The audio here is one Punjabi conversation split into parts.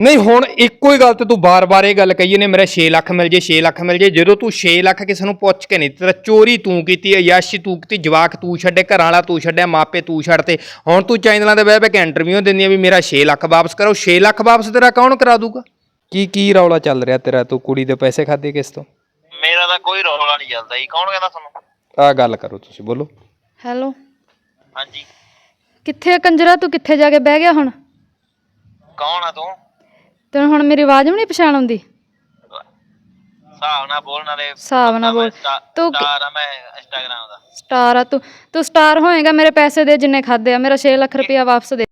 ਨਹੀਂ ਹੁਣ ਇੱਕੋ ਹੀ ਗੱਲ ਤੇ ਤੂੰ ਬਾਰ-ਬਾਰ ਇਹ ਗੱਲ ਕਹੀ ਨੇ ਮੇਰਾ 6 ਲੱਖ ਮਿਲ ਜੇ 6 ਲੱਖ ਮਿਲ ਜੇ ਜਦੋਂ ਤੂੰ 6 ਲੱਖ ਕਿਸੇ ਨੂੰ ਪੁੱਛ ਕੇ ਨਹੀਂ ਤੇਰਾ ਚੋਰੀ ਤੂੰ ਕੀਤੀ ਅਯਾਸ਼ੀ ਤੂੰ ਕੀਤੀ ਜਵਾਕ ਤੂੰ ਛੱਡੇ ਘਰਾਂ ਵਾਲਾ ਤੂੰ ਛੱਡਿਆ ਮਾਪੇ ਤੂੰ ਛੱਡਤੇ ਹੁਣ ਤੂੰ ਚੈਨਲਾਂ ਤੇ ਬਹਿ ਬਹਿ ਕੇ ਇੰਟਰਵਿਊ ਦਿੰਦੀ ਆ ਵੀ ਮੇਰਾ 6 ਲੱਖ ਵਾਪਸ ਕਰੋ 6 ਲੱਖ ਵਾਪਸ ਤੇਰਾ ਕੌਣ ਕਰਾ ਦੂਗਾ? ਕੀ ਕੀ ਰੌਲਾ ਚੱਲ ਰਿਹਾ ਤੇਰਾ ਤੂੰ ਕੁੜੀ ਦੇ ਪੈਸੇ ਖਾਦੇ ਕਿਸ ਤੋਂ? ਮੇਰਾ ਤਾਂ ਕੋਈ ਰੌਲਾ ਨਹੀਂ ਚੱਲਦਾ ਜੀ ਕੌਣ ਕਹਿੰਦਾ ਤੁਹਾਨੂੰ? ਆ ਗੱਲ ਕਰੋ ਤੁਸੀਂ ਬੋਲੋ। ਹੈਲੋ। ਹਾਂਜੀ। ਕਿੱਥੇ ਆ ਕੰਜਰਾ ਤੂੰ ਕਿੱਥੇ ਜਾ ਕੇ ਬਹਿ ਗਿਆ ਹੁਣ? ਕੌਣ ਆ ਤੂੰ? ਤੈਨੂੰ ਹੁਣ ਮੇਰੀ ਆਵਾਜ਼ ਵੀ ਨਹੀਂ ਪਛਾਣ ਆਉਂਦੀ। ਹਿਸਾਬ ਨਾਲ ਬੋਲ ਨਾਲੇ ਹਿਸਾਬ ਨਾਲ ਬੋਲ। ਤੂੰ ਸਟਾਰ ਆ ਮੈਂ ਇੰਸਟਾਗ੍ਰਾਮ ਦਾ। ਸਟਾਰ ਆ ਤੂੰ। ਤੂੰ ਸਟਾਰ ਹੋਏਗਾ ਮੇਰੇ ਪੈਸੇ ਦੇ ਜਿੰਨੇ ਖਾਦੇ ਆ ਮੇਰਾ 6 ਲੱਖ ਰੁਪਇਆ ਵਾਪਸ ਦੇ।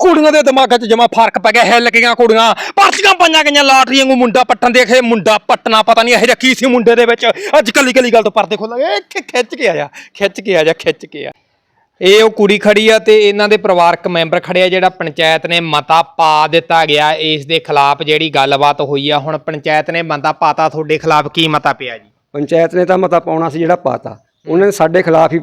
ਕੁੜੀਆਂ ਦੇ ਦਿਮਾਗਾਂ 'ਚ ਜਮਾ ਫ਼ਰਕ ਪੈ ਗਿਆ ਹਿੱਲ ਗਈਆਂ ਕੁੜੀਆਂ। ਪਰਚੀਆਂ ਪੰਜਾਂ ਗਈਆਂ ਲਾਟਰੀਆਂ ਨੂੰ ਮੁੰਡਾ ਪੱਟਣ ਦੇਖੇ ਮੁੰਡਾ ਪੱਟਣਾ ਪਤਾ ਨਹੀਂ ਇਹ ਰੱਖੀ ਸੀ ਮੁੰਡੇ ਦੇ ਵਿੱਚ। ਅੱਜ ਕੱਲੀ ਕੱਲੀ ਗੱਲ ਤੋਂ ਪਰਦੇ ਖੋਲਾਂਗੇ ਖਿੱਚ ਕੇ ਆ ਜਾ ਖਿੱਚ ਕੇ ਆ ਜਾ ਖਿੱਚ ਕੇ ਆ। ਇਹ ਉਹ ਕੁੜੀ ਖੜੀ ਆ ਤੇ ਇਹਨਾਂ ਦੇ ਪਰਿਵਾਰਕ ਮੈਂਬਰ ਖੜੇ ਆ, ਜਿਹੜਾ ਪੰਚਾਇਤ ਨੇ ਮਤਾ ਪਾ ਦਿੱਤਾ ਗਿਆ। ਇਸ ਦੇ ਖਿਲਾਫ ਜਿਹੜੀ ਗੱਲਬਾਤ ਹੋਈ ਆ, ਹੁਣ ਪੰਚਾਇਤ ਨੇ ਮਤਾ ਪਾਤਾ, ਤੁਹਾਡੇ ਖਿਲਾਫ ਕੀ ਮਤਾ ਪਿਆ ਜੀ? ਪੰਚਾਇਤ ਨੇ ਤਾਂ ਮਤਾ ਪਾਉਣਾ ਸੀ ਜਿਹੜਾ ਪਾਤਾ। ਉਹਨਾਂ ਨੇ ਸਾਡੇ ਖਿਲਾਫ ਹੀ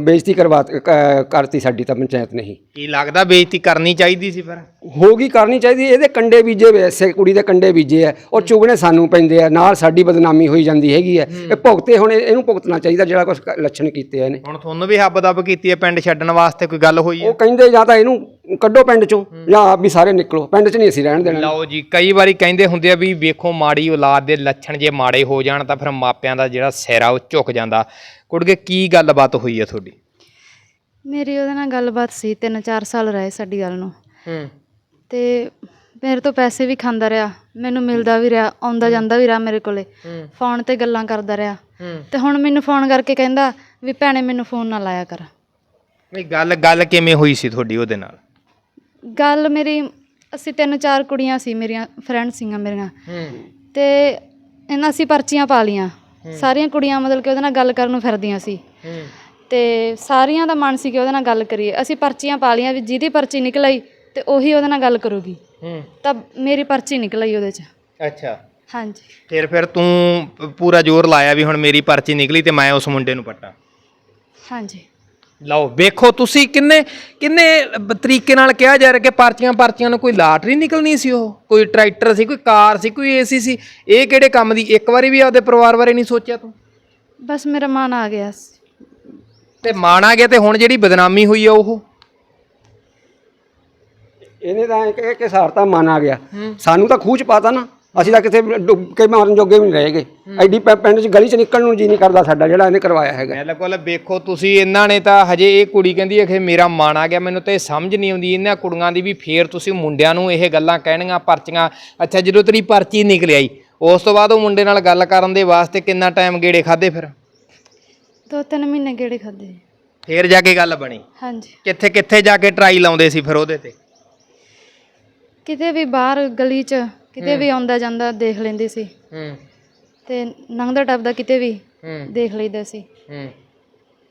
ਬੇਇੱਜ਼ਤੀ ਕਰਵਾ ਕ- ਕਰਤੀ ਸਾਡੀ ਤਾਂ ਪੰਚਾਇਤ ਨੇ ਹੀ। ਕੀ ਲੱਗਦਾ ਬੇਇੱਜ਼ਤੀ ਕਰਨੀ ਚਾਹੀਦੀ ਸੀ ਫਿਰ? ਹੋਗੀ ਕਰਨੀ ਚਾਹੀਦੀ ਇਹਦੇ ਕੰਡੇ ਬੀਜੇ ਵੇ ਐਸੇ ਕੁੜੀ ਦੇ ਕੰਡੇ ਬੀਜੇ ਆ ਉਹ ਚੁਗਣੇ ਸਾਨੂੰ ਪੈਂਦੇ ਆ ਨਾਲ ਸਾਡੀ ਬਦਨਾਮੀ ਹੋਈ ਜਾਂਦੀ ਹੈਗੀ ਹੈ। ਇਹ ਭੁਗਤੇ ਹੁਣ ਇਹ- ਇਹਨੂੰ ਭੁਗਤਣਾ ਚਾਹੀਦਾ ਜਿਹੜਾ ਕੁਝ ਲੱਛਣ ਕੀਤੇ ਆ ਇਹਨੇ। ਹੁਣ ਤੁਹਾਨੂੰ ਵੀ ਹੱਬ ਦੱਬ ਕੀਤੀ ਹੈ ਪਿੰਡ ਛੱਡਣ ਵਾਸਤੇ ਕੋਈ ਗੱਲ ਹੋਈ ਹੈ ਉਹ ਕਹਿੰਦੇ ਜਾਂ ਤਾਂ ਇਹਨੂੰ ਕੱਢੋ ਪਿੰਡ ਚੋਂ ਜਾਂ ਆਪ ਵੀ ਸਾਰੇ ਨਿਕਲੋ ਪਿੰਡ 'ਚ ਨਹੀਂ ਅਸੀਂ ਰਹਿਣ ਦੇਣਾ। ਲਓ ਜੀ ਕਈ ਵਾਰੀ ਕਹਿੰਦੇ ਹੁੰਦੇ ਆ ਵੀ ਵੇਖੋ ਮਾੜੀ ਔਲਾਦ ਦੇ ਲੱਛਣ ਜੇ ਮਾੜੇ ਹੋ ਜਾਣ ਤਾਂ ਫਿਰ ਮਾਪਿਆਂ ਦਾ ਜਿਹੜਾ ਸਿਰ ਆ ਉਹ ਝੁਕ ਜਾਂਦਾ। ਕੁੜਗੇ ਕੀ ਗੱਲਬਾਤ ਹੋਈ ਆ ਤੁਹਾਡੀ? ਮੇਰੀ ਉਹਦੇ ਨਾਲ ਗੱਲਬਾਤ ਸੀ 3-4 ਸਾਲ ਰਹੇ ਸਾਡੀ ਗੱਲ ਨੂੰ। ਹੂੰ। ਤੇ ਮੇਰੇ ਤੋਂ ਪੈਸੇ ਵੀ ਖਾਂਦਾ ਰਿਹਾ ਮੈਨੂੰ ਮਿਲਦਾ ਵੀ ਰਿਹਾ ਆਉਂਦਾ ਜਾਂਦਾ ਵੀ ਰਿਹਾ ਮੇਰੇ ਕੋਲੇ। ਹੂੰ। ਫੋਨ ਤੇ ਗੱਲਾਂ ਕਰਦਾ ਰਿਹਾ। ਹੂੰ। ਤੇ ਹੁਣ ਮੈਨੂੰ ਫੋਨ ਕਰਕੇ ਕਹਿੰਦਾ ਵੀ ਭੈਣੇ ਮੈਨੂੰ ਫੋਨ ਨਾ ਲਾਇਆ ਕਰ। ਨਹੀਂ ਗੱਲ ਗੱਲ ਕਿਵੇਂ ਹੋਈ ਸੀ ਤੁਹਾਡੀ ਉਹਦੇ ਨਾਲ? ਗੱਲ ਮੇਰੀ ਅਸੀਂ ਤਿੰਨ ਚਾਰ ਕੁੜੀਆਂ ਸੀ ਮੇਰੀਆਂ ਫਰੈਂਡ ਸੀਗੀਆਂ ਮੇਰੀਆਂ। ਹੂੰ। ਤੇ ਇਹਨਾਂ ਅਸੀਂ ਪਰਚੀਆਂ ਪਾ ਲੀਆਂ ਸਾਰੀਆਂ ਕੁੜੀਆਂ ਮਤਲਬ ਕਿ ਉਹਦੇ ਨਾਲ ਗੱਲ ਕਰਨ ਨੂੰ ਫਿਰਦੀਆਂ ਸੀ। ਤੇ ਸਾਰੀਆਂ ਦਾ ਮਨ ਸੀ ਕਿ ਉਹਦੇ ਨਾਲ ਗੱਲ ਕਰੀਏ। ਅਸੀਂ ਪਰਚੀਆਂ ਪਾ ਲੀਆਂ ਵੀ ਜਿਹਦੀ ਪਰਚੀ ਨਿਕਲ ਆਈ ਤੇ ਉਹੀ ਉਹਦੇ ਨਾਲ ਗੱਲ ਕਰੂਗੀ। ਤਾਂ ਮੇਰੀ ਪਰਚੀ ਨਿਕਲ ਆਈ ਉਹਦੇ 'ਚ। ਅੱਛਾ। ਹਾਂਜੀ। ਫਿਰ ਫਿਰ ਤੂੰ ਪੂਰਾ ਜ਼ੋਰ ਲਾਇਆ ਵੀ ਹੁਣ ਮੇਰੀ ਪਰਚੀ ਨਿਕਲੀ ਤੇ ਮੈਂ ਉਸ ਮੁੰਡੇ ਨੂੰ ਪੱਟਾਂ। ਹਾਂਜੀ। ਲਓ ਵੇਖੋ ਤੁਸੀਂ ਕਿੰਨੇ ਕਿੰਨੇ ਤਰੀਕੇ ਨਾਲ ਕਿਹਾ ਜਾ ਰਿਹਾ ਕਿ ਪਰਚੀਆਂ ਪਰਚੀਆਂ ਨੂੰ ਕੋਈ ਲਾਟਰੀ ਨਿਕਲਣੀ ਸੀ ਉਹ? ਕੋਈ ਟਰੈਕਟਰ ਸੀ ਕੋਈ ਕਾਰ ਸੀ ਕੋਈ ਏਸੀ ਸੀ? ਇਹ ਕਿਹੜੇ ਕੰਮ ਦੀ? ਇੱਕ ਵਾਰੀ ਵੀ ਆਪਦੇ ਪਰਿਵਾਰ ਬਾਰੇ ਨਹੀਂ ਸੋਚਿਆ ਤੂੰ? ਬਸ ਮੇਰਾ ਮਨ ਆ ਗਿਆ ਸੀ। ਤੇ ਮਾਣ ਆ ਗਿਆ ਤੇ ਹੁਣ ਜਿਹੜੀ ਬਦਨਾਮੀ ਹੋਈ ਆ ਉਹ? ਇਹਨੇ ਤਾਂ ਇਹ ਕੇ ਸਾਰਤਾ ਮਨ ਆ ਗਿਆ। ਸਾਨੂੰ ਤਾਂ ਖੂਚ ਪਾਤਾ ਨਾ। ਅਸੀਂ ਤਾਂ ਕਿਤੇ ਡੁੱਬ ਕੇ ਮਾਰਨ ਜੋਗੇ ਵੀ ਨਹੀਂ ਰਹੇਗੇ ਐਡੀ ਪ- ਪਿੰਡ 'ਚ ਗਲੀ 'ਚ ਨਿਕਲਣ ਨੂੰ ਜੀ ਨਹੀਂ ਕਰਦਾ ਸਾਡਾ ਜਿਹੜਾ ਇਹਨੇ ਕਰਵਾਇਆ ਹੈਗਾ। ਬਿਲਕੁਲ ਵੇਖੋ ਤੁਸੀਂ ਇਹਨਾਂ ਨੇ ਤਾਂ ਹਜੇ ਇਹ ਕੁੜੀ ਕਹਿੰਦੀ ਹੈ ਕਿ ਮੇਰਾ ਮਾਣ ਆ ਗਿਆ ਮੈਨੂੰ ਤਾਂ ਇਹ ਸਮਝ ਨਹੀਂ ਆਉਂਦੀ। ਇਹਨਾਂ ਕੁੜੀਆਂ ਦੀ ਵੀ ਫੇਰ ਤੁਸੀਂ ਮੁੰਡਿਆਂ ਨੂੰ ਇਹ ਗੱਲਾਂ ਕਹਿਣੀਆਂ ਪਰਚੀਆਂ। ਅੱਛਾ ਜਦੋਂ ਤੇਰੀ ਪਰਚੀ ਨਿਕਲ ਆਈ ਉਸ ਤੋਂ ਬਾਅਦ ਉਹ ਮੁੰਡੇ ਨਾਲ ਗੱਲ ਕਰਨ ਦੇ ਵਾਸਤੇ ਕਿੰਨਾ ਟਾਈਮ ਗੇੜੇ ਖਾਦੇ ਫਿਰ? ਦੋ ਤਿੰਨ ਮਹੀਨੇ ਗੇੜੇ ਖਾਦੇ ਫੇਰ ਜਾ ਕੇ ਗੱਲ ਬਣੀ? ਹਾਂਜੀ। ਕਿੱਥੇ ਕਿੱਥੇ ਜਾ ਕੇ ਟਰਾਈ ਲਾਉਂਦੇ ਸੀ ਫਿਰ ਉਹਦੇ ਤੇ? ਕਿਤੇ ਵੀ ਬਾਹਰ ਗਲੀ 'ਚ ਕਿਤੇ ਵੀ ਆਉਂਦਾ ਜਾਂਦਾ ਦੇਖ ਲੈਂਦੀ ਸੀ। ਹੂੰ। ਤੇ ਲੰਘਦਾ ਟੱਪਦਾ ਕਿਤੇ ਵੀ ਹੂੰ। ਦੇਖ ਲਈਦਾ ਸੀ। ਹੂੰ।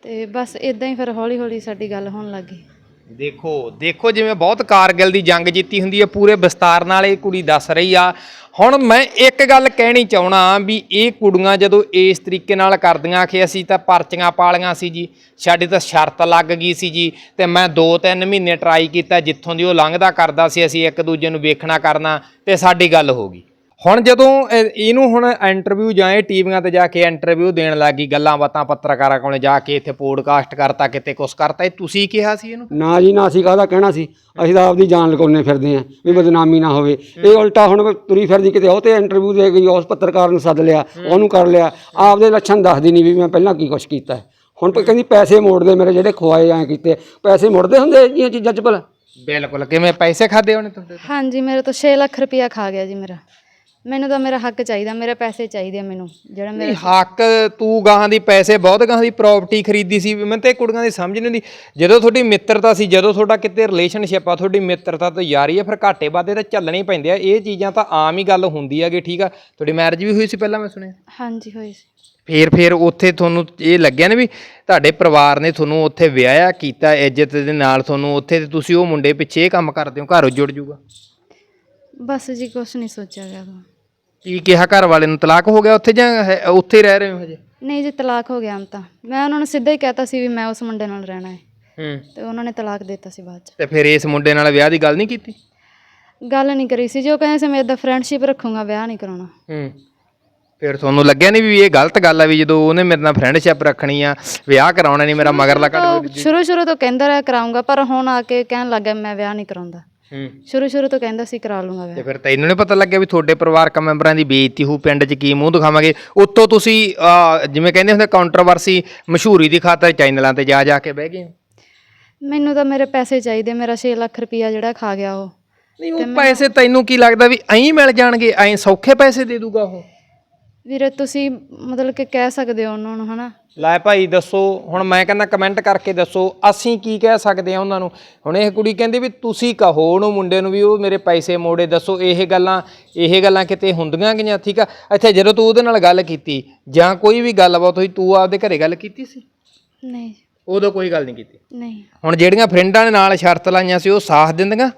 ਤੇ ਬਸ ਇਦਾਂ ਹੀ ਫਿਰ ਹੌਲੀ ਹੌਲੀ ਸਾਡੀ ਗੱਲ ਹੋਣ ਲੱਗ ਗਈ। ਦੇਖੋ ਦੇਖੋ ਜਿਵੇਂ ਬਹੁਤ ਕਾਰਗਿਲ ਦੀ ਜੰਗ ਜਿੱਤੀ ਹੁੰਦੀ ਹੈ ਪੂਰੇ ਵਿਸਤਾਰ ਨਾਲ ਇਹ ਕੁੜੀ ਦੱਸ ਰਹੀ ਆ। ਹੁਣ ਮੈਂ ਇੱਕ ਗੱਲ ਕਹਿਣੀ ਚਾਹਣਾ ਵੀ ਇਹ ਕੁੜੀਆਂ ਜਦੋਂ ਇਸ ਤਰੀਕੇ ਨਾਲ ਕਰਦੀਆਂ ਕਿ ਅਸੀਂ ਤਾਂ ਪਰਚੀਆਂ ਪਾਲੀਆਂ ਸੀ ਜੀ, ਸਾਡੀ ਤਾਂ ਸ਼ਰਤ ਲੱਗ ਗਈ ਸੀ ਜੀ, ਤੇ ਮੈਂ 2-3 ਮਹੀਨੇ ਟਰਾਈ ਕੀਤਾ, ਜਿੱਥੋਂ ਦੀ ਉਹ ਲੰਘਦਾ ਕਰਦਾ ਸੀ, ਅਸੀਂ ਇੱਕ ਦੂਜੇ ਨੂੰ ਵੇਖਣਾ ਕਰਨਾ, ਤੇ ਸਾਡੀ ਗੱਲ ਹੋ ਗਈ। ਹੁਣ ਜਦੋਂ ਇਹ- ਇਹਨੂੰ ਹੁਣ ਇੰਟਰਵਿਊ ਜਾਂ ਇਹ ਟੀਵੀਆਂ ਤੇ ਜਾ ਕੇ ਇੰਟਰਵਿਊ ਦੇਣ ਲੱਗੀ ਗੱਲਾਂ ਬਾਤਾਂ ਪੱਤਰਕਾਰਾਂ ਕੋਲੇ ਜਾ ਕੇ ਇੱਥੇ ਪੋਡਕਾਸਟ ਕਰਤਾ ਕਿਤੇ ਕੁਛ ਕਰਤਾ ਇਹ ਤੁਸੀਂ ਕਿਹਾ ਸੀ ਇਹਨੂੰ? ਨਾ ਜੀ ਨਾ ਅਸੀਂ ਕਾਹਦਾ ਕਹਿਣਾ ਸੀ? ਅਸੀਂ ਤਾਂ ਆਪਦੀ ਜਾਨ ਲਗਾਉਣੇ ਫਿਰਦੇ ਆਂ ਵੀ ਬਦਨਾਮੀ ਨਾ ਹੋਵੇ। ਇਹ ਉਲਟਾ ਹੁਣ ਤੁਰੀ ਫਿਰਦੀ ਕਿਤੇ ਉਹ ਤੇ ਇੰਟਰਵਿਊ ਦੇ ਗਈ ਉਸ ਪੱਤਰਕਾਰ ਨੂੰ ਸੱਦ ਲਿਆ ਉਹਨੂੰ ਕਰ ਲਿਆ। ਆਪਦੇ ਲੱਛਣ ਦੱਸਦੀ ਨਹੀਂ ਵੀ ਮੈਂ ਪਹਿਲਾਂ ਕੀ ਕੁਛ ਕੀਤਾ। ਹੁਣ ਕਹਿੰਦੀ ਪੈਸੇ ਮੋੜ ਦੇ ਮੇਰੇ ਜਿਹੜੇ ਖਵਾਏ ਐ ਕੀਤੇ। ਪੈਸੇ ਮੁੜਦੇ ਹੁੰਦੇ ਇਹ ਚੀਜ਼ਾਂ ਚ ਭਲਾ? ਬਿਲਕੁਲ ਕਿਵੇਂ ਪੈਸੇ ਖਾਦੇ ਉਹਨੇ ਤੁਹਾਡੇ ਹਾਂਜੀ ਮੇਰੇ ਤੋਂ 6 ਲੱਖ ਰੁਪਇਆ ਖਾ ਗਿਆ ਜੀ ਮੇਰਾ। ਮੈਨੂੰ ਤਾਂ ਮੇਰਾ ਹੱਕ ਚਾਹੀਦਾ ਮੇਰੇ ਪੈਸੇ ਚਾਹੀਦੇ ਆ ਮੈਨੂੰ ਜਿਹੜਾ ਮੇਰੇ ਨਹੀਂ ਹੱਕ ਤੂੰ ਗਾਹਾਂ ਦੀ ਪੈਸੇ ਬਹੁਤ ਗਾਹਾਂ ਦੀ ਪ੍ਰਾਪਰਟੀ ਖਰੀਦੀ ਸੀ ਮੈਨੂੰ ਤੇ ਕੁੜੀਆਂ ਦੀ ਸਮਝ ਨਹੀਂ ਆਉਂਦੀ। ਜਦੋਂ ਤੁਹਾਡੀ ਮਿੱਤਰਤਾ ਸੀ ਜਦੋਂ ਤੁਹਾਡਾ ਕਿਤੇ ਰਿਲੇਸ਼ਨਸ਼ਿਪ ਆ ਤੁਹਾਡੀ ਮਿੱਤਰਤਾ ਤੋਂ ਯਾਰੀ ਆ ਫਿਰ ਘਾਟੇ ਵਾਧੇ ਤਾਂ ਚੱਲਣੇ ਹੀ ਪੈਂਦੇ ਆ। ਇਹ ਚੀਜ਼ਾਂ ਤਾਂ ਆਮ ਹੀ ਗੱਲ ਹੁੰਦੀ ਹੈਗੀ ਠੀਕ ਆ? ਤੁਹਾਡੀ ਮੈਰਿਜ ਵੀ ਹੋਈ ਸੀ ਪਹਿਲਾਂ ਮੈਂ ਸੁਣਿਆ? ਹਾਂਜੀ ਹੋਈ ਸੀ। ਫੇਰ ਫੇਰ ਉੱਥੇ ਤੁਹਾਨੂੰ ਇਹ ਲੱਗਿਆ ਨਾ ਵੀ ਤੁਹਾਡੇ ਪਰਿਵਾਰ ਨੇ ਤੁਹਾਨੂੰ ਉੱਥੇ ਵਿਆਹਿਆ ਕੀਤਾ ਇੱਜ਼ਤ ਦੇ ਨਾਲ ਤੁਹਾਨੂੰ ਉੱਥੇ ਤੇ ਤੁਸੀਂ ਉਹ ਮੁੰਡੇ ਪਿੱਛੇ ਇਹ ਕੰਮ ਕਰਦੇ ਹੋ ਘਰ ਉੱਜੜ ਜੂਗਾ? ਬਸ ਜੀ ਕੁਛ ਨਹੀਂ ਸੋਚਿਆ ਗਿਆ। ਕੀ ਕਿਹਾ ਘਰ ਵਾਲੇ ਨੂੰ? ਤਲਾਕ ਹੋ ਗਿਆ ਉੱਥੇ ਜਾਂ ਹੈ- ਉੱਥੇ ਹੀ ਰਹਿ ਰਹੇ ਹੋ ਹਜੇ? ਨਹੀਂ ਜੀ ਤਲਾਕ ਹੋ ਗਿਆ ਹੁਣ ਤਾਂ। ਮੈਂ ਉਹਨਾਂ ਨੂੰ ਸਿੱਧਾ ਹੀ ਕਹਿਤਾ ਸੀ ਵੀ ਮੈਂ ਉਸ ਮੁੰਡੇ ਨਾਲ ਰਹਿਣਾ ਹੈ। ਹੂੰ। ਤੇ ਉਹਨਾਂ ਨੇ ਤਲਾਕ ਦੇ ਦਿੱਤਾ ਸੀ ਬਾਅਦ ਚ। ਤੇ ਫਿਰ ਇਸ ਮੁੰਡੇ ਨਾਲ ਵਿਆਹ ਦੀ ਗੱਲ ਨਹੀਂ ਕੀਤੀ? ਗੱਲ ਨਹੀਂ ਕਰੀ ਸੀ। ਜੋ ਕਹਿੰਦੇ ਸੀ ਮੈਂ ਇਦਾਂ ਫਰੈਂਡਸ਼ਿਪ ਰੱਖੂੰਗਾ ਵਿਆਹ ਨਹੀਂ ਕਰਾਉਣਾ। ਹੂੰ। ਫਿਰ ਤੁਹਾਨੂੰ ਲੱਗਿਆ ਨਹੀਂ ਵੀ ਇਹ ਗਲਤ ਗੱਲ ਆ ਵੀ ਜਦੋਂ ਉਹਨੇ ਮੇਰੇ ਨਾਲ ਫਰੈਂਡਸ਼ਿਪ ਰੱਖਣੀ ਆ ਵਿਆਹ ਕਰਾਉਣਾ ਨਹੀਂ ਮੇਰਾ ਮਗਰਲਾ ਕੱਢ ਉਹ ਸ਼ੁਰੂ ਸ਼ੁਰੂ ਤੋਂ ਕਹਿੰਦਾ ਰਿਹਾ ਕਰਾਉਂਗਾ ਪਰ ਹੁਣ ਆ ਕੇ ਕਹਿਣ ਲੱਗਾ ਮੈਂ ਵਿਆਹ ਨਹੀਂ ਕਰਾਉਂਦਾ। ਹੂੰ। ਸ਼ੁਰੂ ਸ਼ੁਰੂ ਤੋਂ ਕਹਿੰਦਾ ਸੀ ਕਰਾ ਲੂੰਗਾ ਤੇ ਵਿਆਹ। ਫਿਰ ਤੈਨੂੰ ਨਹੀਂ ਪਤਾ ਲੱਗਿਆ ਵੀ ਤੁਹਾਡੇ ਪਰਿਵਾਰਕ ਮੈਂਬਰਾਂ ਦੀ ਬੇਇੱਜ਼ਤੀ ਹੋ ਪਿੰਡ 'ਚ ਕੀ ਮੂੰਹ ਦਿਖਾਵਾਂਗੇ? ਉੱਤੋਂ ਤੁਸੀਂ ਅਹ, ਜਿਵੇਂ ਕਹਿੰਦੇ ਹੁੰਦੇ ਕੰਟਰੋਵਰਸੀ ਮਸ਼ਹੂਰੀ ਦੀ ਖਾਤਰ ਚੈਨਲਾਂ ਤੇ ਜਾ ਜਾ ਕੇ ਬਹਿ ਗਏ ਹੋ। ਮੈਨੂੰ ਤਾਂ ਮੇਰੇ ਪੈਸੇ ਚਾਹੀਦੇ ਮੇਰਾ 6 ਲੱਖ ਰੁਪਈਆ ਜਿਹੜਾ ਖਾ ਗਿਆ ਉਹ। ਨਹੀਂ ਉਹ ਪੈਸੇ ਤੈਨੂੰ ਕੀ ਲੱਗਦਾ ਵੀ ਐਂ ਮਿਲ ਜਾਣਗੇ ਐਂ ਸੌਖੇ ਪੈਸੇ ਦੇ ਦੂਗਾ ਉਹ? ਵੀਰੇ ਤੁਸੀਂ ਮਤਲਬ ਕਿ ਕਹਿ ਸਕਦੇ ਹੋ ਉਹਨਾਂ ਨੂੰ ਹਨਾ? ਲੈ ਭਾਈ ਦੱਸੋ। ਹੁਣ ਮੈਂ ਕਹਿੰਦਾ ਕਮੈਂਟ ਕਰਕੇ ਦੱਸੋ ਅਸੀਂ ਕੀ ਕਹਿ ਸਕਦੇ ਆ ਉਹਨਾਂ ਨੂੰ? ਹੁਣ ਇਹ ਕੁੜੀ ਕਹਿੰਦੀ ਵੀ ਤੁਸੀਂ ਕਹੋ ਉਹਨੂੰ ਮੁੰਡੇ ਨੂੰ ਵੀ ਉਹ ਮੇਰੇ ਪੈਸੇ ਮੋੜੇ ਦੱਸੋ ਇਹ ਗੱਲਾਂ ਇਹ ਗੱਲਾਂ ਕਿਤੇ ਹੁੰਦੀਆਂ ਗਈਆਂ ਠੀਕ ਆ? ਇੱਥੇ ਜਦੋਂ ਤੂੰ ਉਹਦੇ ਨਾਲ ਗੱਲ ਕੀਤੀ ਜਾਂ ਕੋਈ ਵੀ ਗੱਲਬਾਤ ਹੋਈ ਤੂੰ ਆਪਦੇ ਘਰੇ ਗੱਲ ਕੀਤੀ ਸੀ? ਨਹੀਂ। ਉਦੋਂ ਕੋਈ ਗੱਲ ਨਹੀਂ ਕੀਤੀ। ਨਹੀਂ। ਹੁਣ ਜਿਹੜੀਆਂ ਫਰੈਂਡਾਂ ਨੇ ਨਾਲ ਸ਼ਰਤ ਲਾਈਆਂ ਸੀ ਉਹ ਸਾਥ ਦਿੰਦੀਆਂ?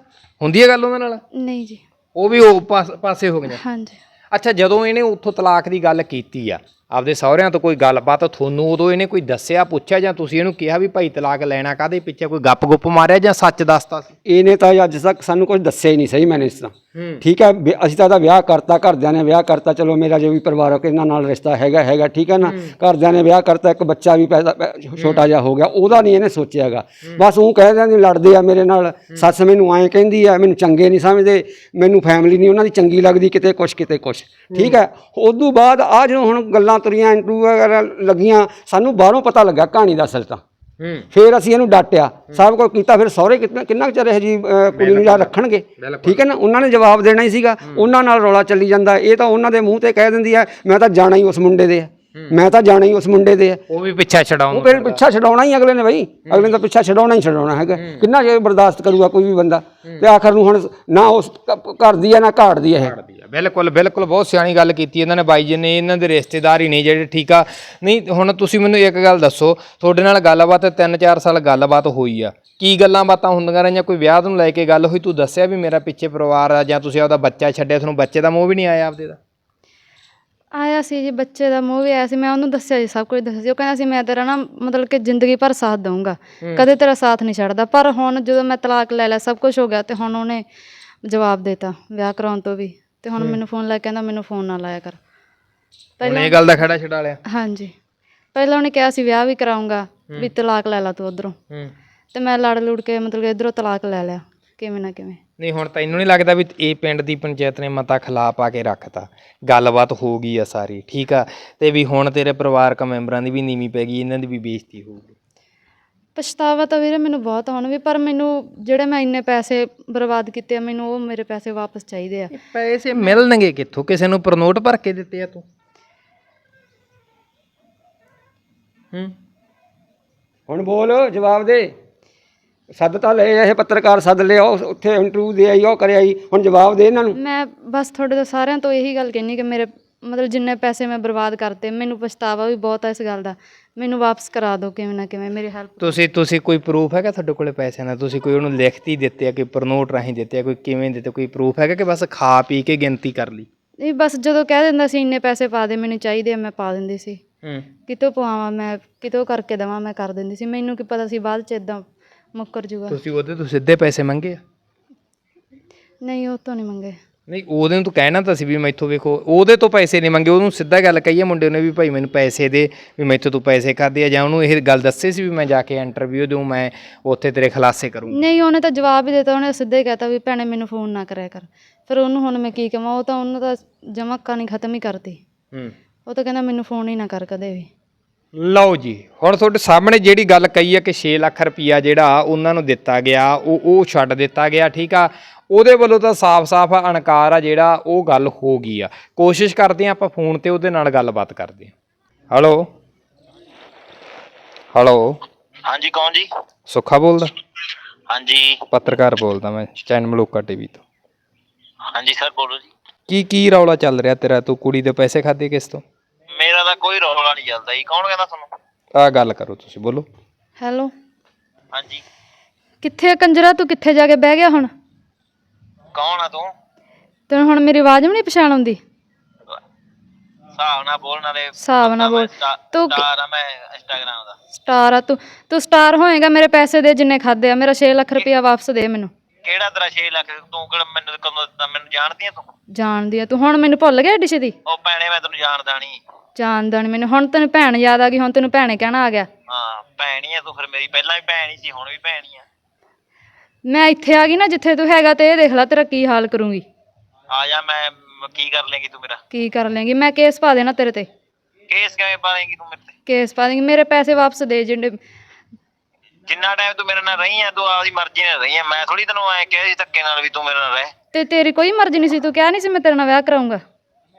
ਹੁੰਦੀ ਹੈ ਗੱਲ ਉਹਨਾਂ ਨਾਲ? ਨਹੀਂ ਜੀ। ਉਹ ਵੀ ਉਹ ਪਾਸ- ਪਾਸੇ ਹੋ ਗਈਆਂ। ਹਾਂਜੀ। ਅੱਛਾ ਜਦੋਂ ਇਹਨੇ ਉੱਥੋਂ ਤਲਾਕ ਦੀ ਗੱਲ ਕੀਤੀ ਆ ਆਪਦੇ ਸਹੁਰਿਆਂ ਤੋਂ ਕੋਈ ਗੱਲਬਾਤ ਤੁਹਾਨੂੰ ਉਦੋਂ ਇਹਨੇ ਕੋਈ ਦੱਸਿਆ ਪੁੱਛਿਆ ਜਾਂ ਤੁਸੀਂ ਇਹਨੂੰ ਕਿਹਾ ਵੀ ਭਾਈ ਤਲਾਕ ਲੈਣਾ ਕਾਦੇ ਪਿੱਛੇ ਕੋਈ ਗੱਪ-ਗੁੱਪ ਮਾਰਿਆ ਜਾਂ ਸੱਚ ਦੱਸਤਾ ਸੀ? ਇਹਨੇ ਤਾਂ ਅੱਜ ਤੱਕ ਸਾਨੂੰ ਕੁਝ ਦੱਸਿਆ ਹੀ ਨਹੀਂ ਸਹੀ ਮੈਨੇ ਇਸ ਤਰ੍ਹਾਂ। ਠੀਕ ਹੈ ਵਿ- ਅਸੀਂ ਤਾਂ ਇਹਦਾ ਵਿਆਹ ਕਰਤਾ ਘਰਦਿਆਂ ਨੇ ਵਿਆਹ ਕਰਤਾ ਚਲੋ ਮੇਰਾ ਜੋ ਵੀ ਪਰਿਵਾਰਕ ਇਹਨਾਂ ਨਾਲ ਰਿਸ਼ਤਾ ਹੈਗਾ ਹੈਗਾ ਠੀਕ ਹੈ ਨਾ? ਘਰਦਿਆਂ ਨੇ ਵਿਆਹ ਕਰਤਾ ਇੱਕ ਬੱਚਾ ਵੀ ਪੈਦਾ ਛੋਟਾ ਜਿਹਾ ਹੋ ਗਿਆ ਉਹਦਾ ਨਹੀਂ ਇਹਨੇ ਸੋਚਿਆਗਾ। ਬਸ ਉਹ ਕਹਿੰਦੇ ਨੇ ਲੜਦੇ ਆ ਮੇਰੇ ਨਾਲ ਸੱਸ ਮੈਨੂੰ ਐਂ ਕਹਿੰਦੀ ਆ ਮੈਨੂੰ ਚੰਗੇ ਨਹੀਂ ਸਮਝਦੇ ਮੈਨੂੰ ਫੈਮਿਲੀ ਨਹੀਂ ਉਹਨਾਂ ਦੀ ਚੰਗੀ ਲੱਗਦੀ ਕਿਤੇ ਕੁਛ ਕਿਤੇ ਕੁਛ। ਠੀਕ ਹੈ ਉਦੋਂ ਬਾਅਦ ਆ ਜਦੋਂ ਹੁਣ ਗੱਲਾਂ ਤੁਰੀਆਂ ਇੰਟਰਵਿਊ ਵਗੈਰਾ ਲੱਗੀਆਂ ਸਾਨੂੰ ਬਾਹਰੋਂ ਪਤਾ ਲੱਗਾ ਕਹਾਣੀ ਦਾ ਅਸਲ ਤਾਂ। ਫਿਰ ਅਸੀਂ ਇਹਨੂੰ ਡਾਟਿਆ। ਸਭ ਕੁਝ ਕੀਤਾ ਫਿਰ ਸਹੁਰੇ ਕਿੰਨਾ ਕਿੰਨਾ ਚਿਰ ਇਹ ਜੀ ਕੁੜੀ ਨੂੰ ਜਾ ਰੱਖਣਗੇ? ਠੀਕ ਹੈ ਨਾ? ਉਹਨਾਂ ਨੇ ਜਵਾਬ ਦੇਣਾ ਹੀ ਸੀਗਾ। ਉਹਨਾਂ ਨਾਲ ਰੌਲਾ ਚੱਲੀ ਜਾਂਦਾ। ਇਹ ਤਾਂ ਉਹਨਾਂ ਦੇ ਮੂੰਹ ਤੇ ਕਹਿ ਦਿੰਦੀ ਹੈ ਮੈਂ ਤਾਂ ਜਾਣਾ ਹੀ ਉਸ ਮੁੰਡੇ ਦੇ ਆ। ਮੈਂ ਤਾਂ ਜਾਣਾ ਹੀ ਉਸ ਮੁੰਡੇ ਦੇ ਆ। ਉਹ ਵੀ ਪਿੱਛਾ ਉਹ ਛਡਾਉਂ ਫਿਰ ਪਿੱਛਾ ਛਡਾਉਣਾ ਹੀ ਅਗਲੇ ਨੇ ਬਈ। ਅਗਲੇ ਨੇ ਤਾਂ ਪਿੱਛਾ ਛਡਾਉਣਾ ਹੀ ਛਡਾਉਣਾ ਹੈਗਾ। ਕਿੰਨਾ ਜੇ ਬਰਦਾਸ਼ਤ ਕਰੂਗਾ ਕੋਈ ਵੀ ਬੰਦਾ। ਤੇ ਆਖਰ ਨੂੰ ਹੁਣ ਨਾ ਉਸ ਘਰ ਦੀ ਆ ਨਾ ਘਾਟ ਦੀ ਇਹ। ਬਿਲਕੁਲ ਬਿਲਕੁਲ ਬਹੁਤ ਸਿਆਣੀ ਗੱਲ ਕੀਤੀ ਇਹਨਾਂ ਨੇ ਬਾਈ ਜੀ ਨੇ ਇਹਨਾਂ ਦੇ ਰਿਸ਼ਤੇਦਾਰ ਹੀ ਨਹੀਂ ਜਿਹੜੇ ਠੀਕ ਆ। ਨਹੀਂ ਹੁਣ ਤੁਸੀਂ ਮੈਨੂੰ ਇੱਕ ਗੱਲ ਦੱਸੋ ਤੁਹਾਡੇ ਨਾਲ ਗੱਲਬਾਤ 3-4 ਸਾਲ ਗੱਲਬਾਤ ਹੋਈ ਆ। ਕੀ ਗੱਲਾਂ ਬਾਤਾਂ ਹੁੰਦੀਆਂ ਰਹੀਆਂ? ਕੋਈ ਵਿਆਹ ਨੂੰ ਲੈ ਕੇ ਗੱਲ ਹੋਈ? ਤੂੰ ਦੱਸਿਆ ਵੀ ਮੇਰਾ ਪਿੱਛੇ ਪਰਿਵਾਰ ਆ ਜਾਂ ਤੁਸੀਂ ਆਪਦਾ ਬੱਚਾ ਛੱਡਿਆ ਤੁਹਾਨੂੰ ਬੱਚੇ ਦਾ ਮੋਹ ਵੀ ਨਹੀਂ ਆਇਆ ਆਪਦੇ ਦਾ? ਆਇਆ ਸੀ ਜੀ ਬੱਚੇ ਦਾ ਮੂੰਹ ਵੀ ਆਇਆ ਸੀ ਮੈਂ ਉਹਨੂੰ ਦੱਸਿਆ ਜੀ ਸਭ ਕੁਝ ਦੱਸਿਆ ਸੀ। ਉਹ ਕਹਿੰਦਾ ਸੀ ਮੈਂ ਤੇਰਾ ਨਾ ਮਤਲਬ ਕਿ ਜ਼ਿੰਦਗੀ ਭਰ ਸਾਥ ਦਊਂਗਾ। ਕਦੇ ਤੇਰਾ ਸਾਥ ਨਹੀਂ ਛੱਡਦਾ। ਪਰ ਹੁਣ ਜਦੋਂ ਮੈਂ ਤਲਾਕ ਲੈ ਲਿਆ ਸਭ ਕੁਝ ਹੋ ਗਿਆ ਤੇ ਹੁਣ ਉਹਨੇ ਜਵਾਬ ਦੇਤਾ ਵਿਆਹ ਕਰਾਉਣ ਤੋਂ ਵੀ। ਤੇ ਹੁਣ ਮੈਨੂੰ ਫੋਨ ਲਾ ਕੇ ਕਹਿੰਦਾ ਮੈਨੂੰ ਫੋਨ ਨਾ ਲਾਇਆ ਕਰ। ਹੁਣ ਇਹ ਗੱਲ ਦਾ ਖੜਾ ਛਡਾ ਲਿਆ। ਹਾਂਜੀ। ਪਹਿਲਾਂ ਉਹਨੇ ਕਿਹਾ ਸੀ ਵਿਆਹ ਵੀ ਕਰਾਉਂਗਾ ਵੀ ਤਲਾਕ ਲੈ ਲਾ ਤੂੰ ਉਧਰੋਂ। ਹੂੰ। ਤੇ ਮੈਂ ਲੜ ਲੁੜ ਕੇ ਮਤਲਬ ਕਿ ਇਧਰੋਂ ਤਲਾਕ ਲੈ ਲਿਆ ਕਿਵੇਂ ਨਾ ਕਿਵੇਂ। ਨਹੀਂ ਹੁਣ ਤੈਨੂੰ ਨਹੀਂ ਲੱਗਦਾ ਵੀ ਇਹ ਪਿੰਡ ਦੀ ਪੰਚਾਇਤ ਨੇ ਮਤਾ ਖਿਲਾ ਪਾ ਕੇ ਰੱਖਤਾ। ਗੱਲਬਾਤ ਹੋ ਗਈ ਆ ਸਾਰੀ ਠੀਕ ਆ? ਤੇ ਵੀ ਹੁਣ ਤੇਰੇ ਪਰਿਵਾਰਕ ਮੈਂਬਰਾਂ ਦੀ ਵੀ ਨੀਵੀਂ ਪੈ ਗਈ ਇਹਨਾਂ ਦੀ ਵੀ ਬੇਇੱਜ਼ਤੀ ਹੋਊਗੀ ਪਛਤਾਵਾ ਤਾਂ ਵੀਰੇ ਮੈਨੂੰ ਬਹੁਤ ਹੁਣ ਵੀ ਪਰ ਮੈਨੂੰ ਜਿਹੜੇ ਮੈਂ ਇੰਨੇ ਪੈਸੇ ਬਰਬਾਦ ਕੀਤੇ ਆ ਮੈਨੂੰ ਉਹ ਮੇਰੇ ਪੈਸੇ ਵਾਪਸ ਚਾਹੀਦੇ ਆ। ਇਹ ਪੈਸੇ ਮਿਲਣਗੇ ਕਿੱਥੋਂ? ਕਿਸੇ ਨੂੰ ਪ੍ਰਨੋਟ ਭਰ ਕੇ ਦਿੱਤੇ ਆ ਤੂੰ। ਹੂੰ। ਹੁਣ ਬੋਲ ਜਵਾਬ ਦੇ। ਸੱਦ ਤਾਂ ਲਏ ਇਹ ਪੱਤਰਕਾਰ ਸੱਦ ਲਿਆ ਉਹ ਉੱਥੇ ਇੰਟਰਵਿਊ ਦੇ ਆਈ ਉਹ ਕਰਿਆ ਆਈ ਹੁਣ ਜਵਾਬ ਦੇ ਇਹਨਾਂ ਨੂੰ। ਮੈਂ ਬਸ ਤੁਹਾਡੇ ਤੋਂ ਸਾਰਿਆਂ ਤੋਂ ਇਹੀ ਗੱਲ ਕਹਿਣੀ ਕਿ ਮੇਰੇ ਮਤਲਬ ਜਿੰਨੇ ਪੈਸੇ ਮੈਂ ਬਰਬਾਦ ਕਰਤੇ ਮੈਨੂੰ ਪਛਤਾਵਾ ਵੀ ਬਹੁਤ ਆ ਇਸ ਗੱਲ ਦਾ। ਮੈਨੂੰ ਵਾਪਸ ਕਰਾ ਦਿਓ ਕਿਵੇਂ ਨਾ ਕਿਵੇਂ ਮੇਰੀ ਹੈਲਪ ਤੁਸੀਂ ਤੁਸੀਂ ਕੋਈ ਪ੍ਰੂਫ ਹੈਗਾ ਤੁਹਾਡੇ ਕੋਲੇ ਪੈਸਿਆਂ ਦਾ? ਤੁਸੀਂ ਕੋਈ ਉਹਨੂੰ ਲਿਖਤੀ ਦਿੱਤੇ ਆ ਕਿ ਪ੍ਰਨੋਟ ਰਾਹੀਂ ਦਿੱਤੇ ਆ ਕੋਈ ਕਿਵੇਂ ਦਿੱਤੇ ਕੋਈ ਪ੍ਰੂਫ ਹੈਗਾ ਕਿ ਬਸ ਖਾ ਪੀ ਕੇ ਗਿਣਤੀ ਕਰ ਲਈ? ਇਹ ਬਸ ਜਦੋਂ ਕਹਿ ਦਿੰਦਾ ਸੀ ਇੰਨੇ ਪੈਸੇ ਪਾ ਦੇ ਮੈਨੂੰ ਚਾਹੀਦੇ ਆ ਮੈਂ ਪਾ ਦਿੰਦੀ ਸੀ। ਹੂੰ। ਕਿਤੋਂ ਪਵਾਵਾਂ ਮੈਂ ਕਿਤੋਂ ਕਰਕੇ ਦੇਵਾਂ ਮੈਂ ਕਰ ਦਿੰਦੀ ਸੀ। ਮੈਨੂੰ ਕੀ ਪਤਾ ਸੀ ਬਾਅਦ ਚ ਇਦਾਂ ਮੁੱਕਰ ਜੂਗਾ। ਤੁਸੀਂ ਉਹਦੇ ਤੋਂ ਸਿੱਧੇ ਪੈਸੇ ਮੰਗੇ ਆ? ਨਹੀਂ ਉਹ ਤੋਂ ਨਹੀਂ ਮੰਗੇ। ਨਹੀਂ ਉਹਦੇ ਨੂੰ ਤੂੰ ਕਹਿਣਾ ਤਾਂ ਸੀ ਵੀ ਮੈਥੋਂ ਵੇਖੋ ਉਹਦੇ ਤੋਂ ਪੈਸੇ ਨਹੀਂ ਮੰਗੇ ਉਹਨੂੰ ਸਿੱਧਾ ਗੱਲ ਕਹੀਏ ਮੁੰਡੇ ਨੇ ਵੀ ਭਾਈ ਮੈਨੂੰ ਪੈਸੇ ਦੇ ਵੀ ਮੈਥੋਂ ਤੂੰ ਪੈਸੇ ਖਾਦੇ ਆ ਜਾਂ ਉਹਨੂੰ ਇਹ ਗੱਲ ਦੱਸੇ ਸੀ ਵੀ ਮੈਂ ਜਾ ਕੇ ਇੰਟਰਵਿਊ ਦਊਂ ਮੈਂ ਉੱਥੇ ਤੇਰੇ ਖਲਾਸੇ ਕਰੂੰ। ਨਹੀਂ ਉਹਨੇ ਤਾਂ ਜਵਾਬ ਹੀ ਦਿੱਤਾ ਉਹਨੇ ਸਿੱਧਾ ਹੀ ਕਹਤਾ ਵੀ ਭੈਣੇ ਮੈਨੂੰ ਫੋਨ ਨਾ ਕਰਿਆ ਕਰ। ਫਿਰ ਉਹਨੂੰ ਹੁਣ ਮੈਂ ਕੀ ਕਹਾਂ ਉਹ ਤਾਂ ਉਹਨੂੰ ਤਾਂ ਜਮਾ ਕਹਾਣੀ ਖਤਮ ਹੀ ਕਰਤੀ ਹੂੰ। ਉਹ ਤਾਂ ਕਹਿੰਦਾ ਮੈਨੂੰ ਫੋਨ ਹੀ ਨਾ ਕਰ ਕਦੇ ਵੀ। ਲਓ ਜੀ ਹੁਣ ਤੁਹਾਡੇ ਸਾਹਮਣੇ ਜਿਹੜੀ ਗੱਲ ਕਹੀ ਹੈ ਕਿ 6 ਲੱਖ ਰੁਪਈਆ ਜਿਹੜਾ ਉਹਨਾਂ ਨੂੰ ਦਿੱਤਾ ਗਿਆ ਉਹ ਉਹ ਛੱਡ ਦਿੱਤਾ ਗਿਆ ਠੀਕ ਆ? ਉਹਦੇ ਵੱਲੋਂ ਤਾਂ ਸਾਫ਼-ਸਾਫ਼ ਅਨਕਾਰ ਆ ਜਿਹੜਾ ਉਹ ਗੱਲ ਹੋ ਗਈ ਆ। ਕੋਸ਼ਿਸ਼ ਕਰਦੇ ਆ ਆਪਾਂ ਫੋਨ ਤੇ ਉਹਦੇ ਨਾਲ ਗੱਲਬਾਤ ਕਰਦੇ ਆ ਹੈਲੋ ਹੈਲੋ ਹਾਂਜੀ ਕੌਣ ਜੀ? ਸੁੱਖਾ ਬੋਲਦਾ? ਹਾਂਜੀ। ਪੱਤਰਕਾਰ ਬੋਲਦਾ ਮੈਂ ਚੈਨ ਮਲੋਕਾ ਟੀਵੀ ਤੋਂ। ਹਾਂਜੀ ਸਰ ਬੋਲੋ ਜੀ। ਕੀ ਕੀ ਰੌਲਾ ਚੱਲ ਰਿਹਾ ਤੇਰਾ? ਤੂੰ ਕੁੜੀ ਦੇ ਪੈਸੇ ਖਾਦੇ ਕਿਸ ਤੋਂ? ਮੇਰਾ ਤਾਂ ਕੋਈ ਰੌਲਾ ਨਹੀਂ ਚੱਲਦਾ ਜੀ। ਕੌਣ ਕਹਿੰਦਾ ਤੁਹਾਨੂੰ? ਆ ਗੱਲ ਕਰੋ ਤੁਸੀਂ ਬੋਲੋ। ਹੈਲੋ ਹਾਂਜੀ। ਕਿੱਥੇ ਆ ਕੰਜਰਾ? ਤੂੰ ਕਿੱਥੇ ਜਾ ਕੇ ਬਹਿ ਗਿਆ ਹੁਣ? ਕੌਣ ਆ ਤੂੰ? ਤੈਨੂੰ ਹੁਣ ਮੇਰੀ ਆਵਾਜ਼ ਵੀ ਨਹੀਂ ਪਛਾਣ ਆਉਂਦੀ। ਹਿਸਾਬ ਨਾਲ ਬੋਲਣ ਵਾਲੇ ਹਿਸਾਬ ਨਾਲ ਬੋਲ। ਤੂੰ ਸਟਾਰ ਆ ਮੈਂ ਇੰਸਟਾਗ੍ਰਾਮ ਦਾ। ਸਟਾਰ ਆ ਤੂੰ। ਤੂੰ ਸਟਾਰ ਹੋਏਗਾ ਮੇਰੇ ਪੈਸੇ ਦੇ ਜਿੰਨੇ ਖਾਦੇ ਆ ਮੇਰਾ 6 ਲੱਖ ਰੁਪਇਆ ਵਾਪਸ ਦੇ ਮੈਨੂੰ। ਕਿਹੜਾ ਤੇਰਾ 6 ਲੱਖ? ਤੂੰ ਕਿਹੜਾ ਮੈਨੂੰ ਕਦੋਂ ਦਿੱਤਾ? ਮੈਨੂੰ ਜਾਣਦੀ ਆ ਤੂੰ? ਜਾਣਦੀ ਆ। ਤੂੰ ਹੁਣ ਮੈਨੂੰ ਭੁੱਲ ਗਿਆ ਡਿਸ਼ ਦੀ ਉਹ ਭੈਣੇ ਮੈਂ ਤੈਨੂੰ ਜਾਣਦਾ ਨਹੀਂ ਜਾਣਦਾ ਮੈਨੂੰ। ਹੁਣ ਤੈਨੂੰ ਭੈਣ ਯਾਦ ਆ ਗਈ ਹੁਣ ਤੈਨੂੰ ਭੈਣੇ ਕਹਿਣਾ ਆ ਗਿਆ। ਹਾਂ ਭੈਣ ਹੀ ਆ ਤੂੰ। ਫਿਰ ਮੇਰੀ ਪਹਿਲਾਂ ਵੀ ਭੈਣ ਹੀ ਸੀ ਹੁਣ ਵੀ ਭੈਣ ਹੀ ਆ। ਮੈਂ ਇੱਥੇ ਆ ਗਈ ਨਾ ਜਿੱਥੇ ਤੂੰ ਹੈਗਾ ਤੇ ਇਹ ਦੇਖ ਲੈ ਤੇਰਾ ਕੀ ਹਾਲ ਕਰੂੰਗੀ। ਆ ਜਾ ਮੈਂ ਮ- ਕੀ ਕਰ ਲੇਂਗੀ ਤੂੰ ਮੇਰਾ? ਕੀ ਕਰ ਲੇਂਗੀ ਮੈਂ ਕੇਸ ਪਾ ਦੇਣਾ ਤੇਰੇ ਤੇ। ਕੇਸ ਕਿਵੇਂ ਪਾਏਂਗੀ ਤੂੰ ਮੇਰੇ ਤੇ? ਕੇਸ ਪਾ ਦੇਂਗੀ। ਮੇਰੇ ਪੈਸੇ ਵਾਪਸ ਦੇ ਜਿਹੜੇ ਜਿੰਨਾ ਟਾਈਮ ਤੂੰ ਮੇਰੇ ਨਾਲ ਰਹੀ ਆ ਤੂੰ ਆਪਦੀ ਮਰਜ਼ੀ ਨਾਲ ਰਹੀ ਆ। ਮੈਂ ਥੋੜੀ ਤੈਨੂੰ ਐ ਕਿਹਾ ਸੀ ਧੱਕੇ ਨਾਲ ਵੀ ਤੂੰ ਮੇਰੇ ਨਾਲ ਰਹਿ। ਤੇ ਤੇਰੀ ਕੋਈ ਮਰਜ਼ੀ ਨਹੀਂ ਸੀ। ਤੂੰ ਕਿਹਾ ਨਹੀਂ ਸੀ ਮੈਂ ਤੇਰੇ ਨਾਲ ਵਿਆਹ ਕਰਾਉਂਗਾ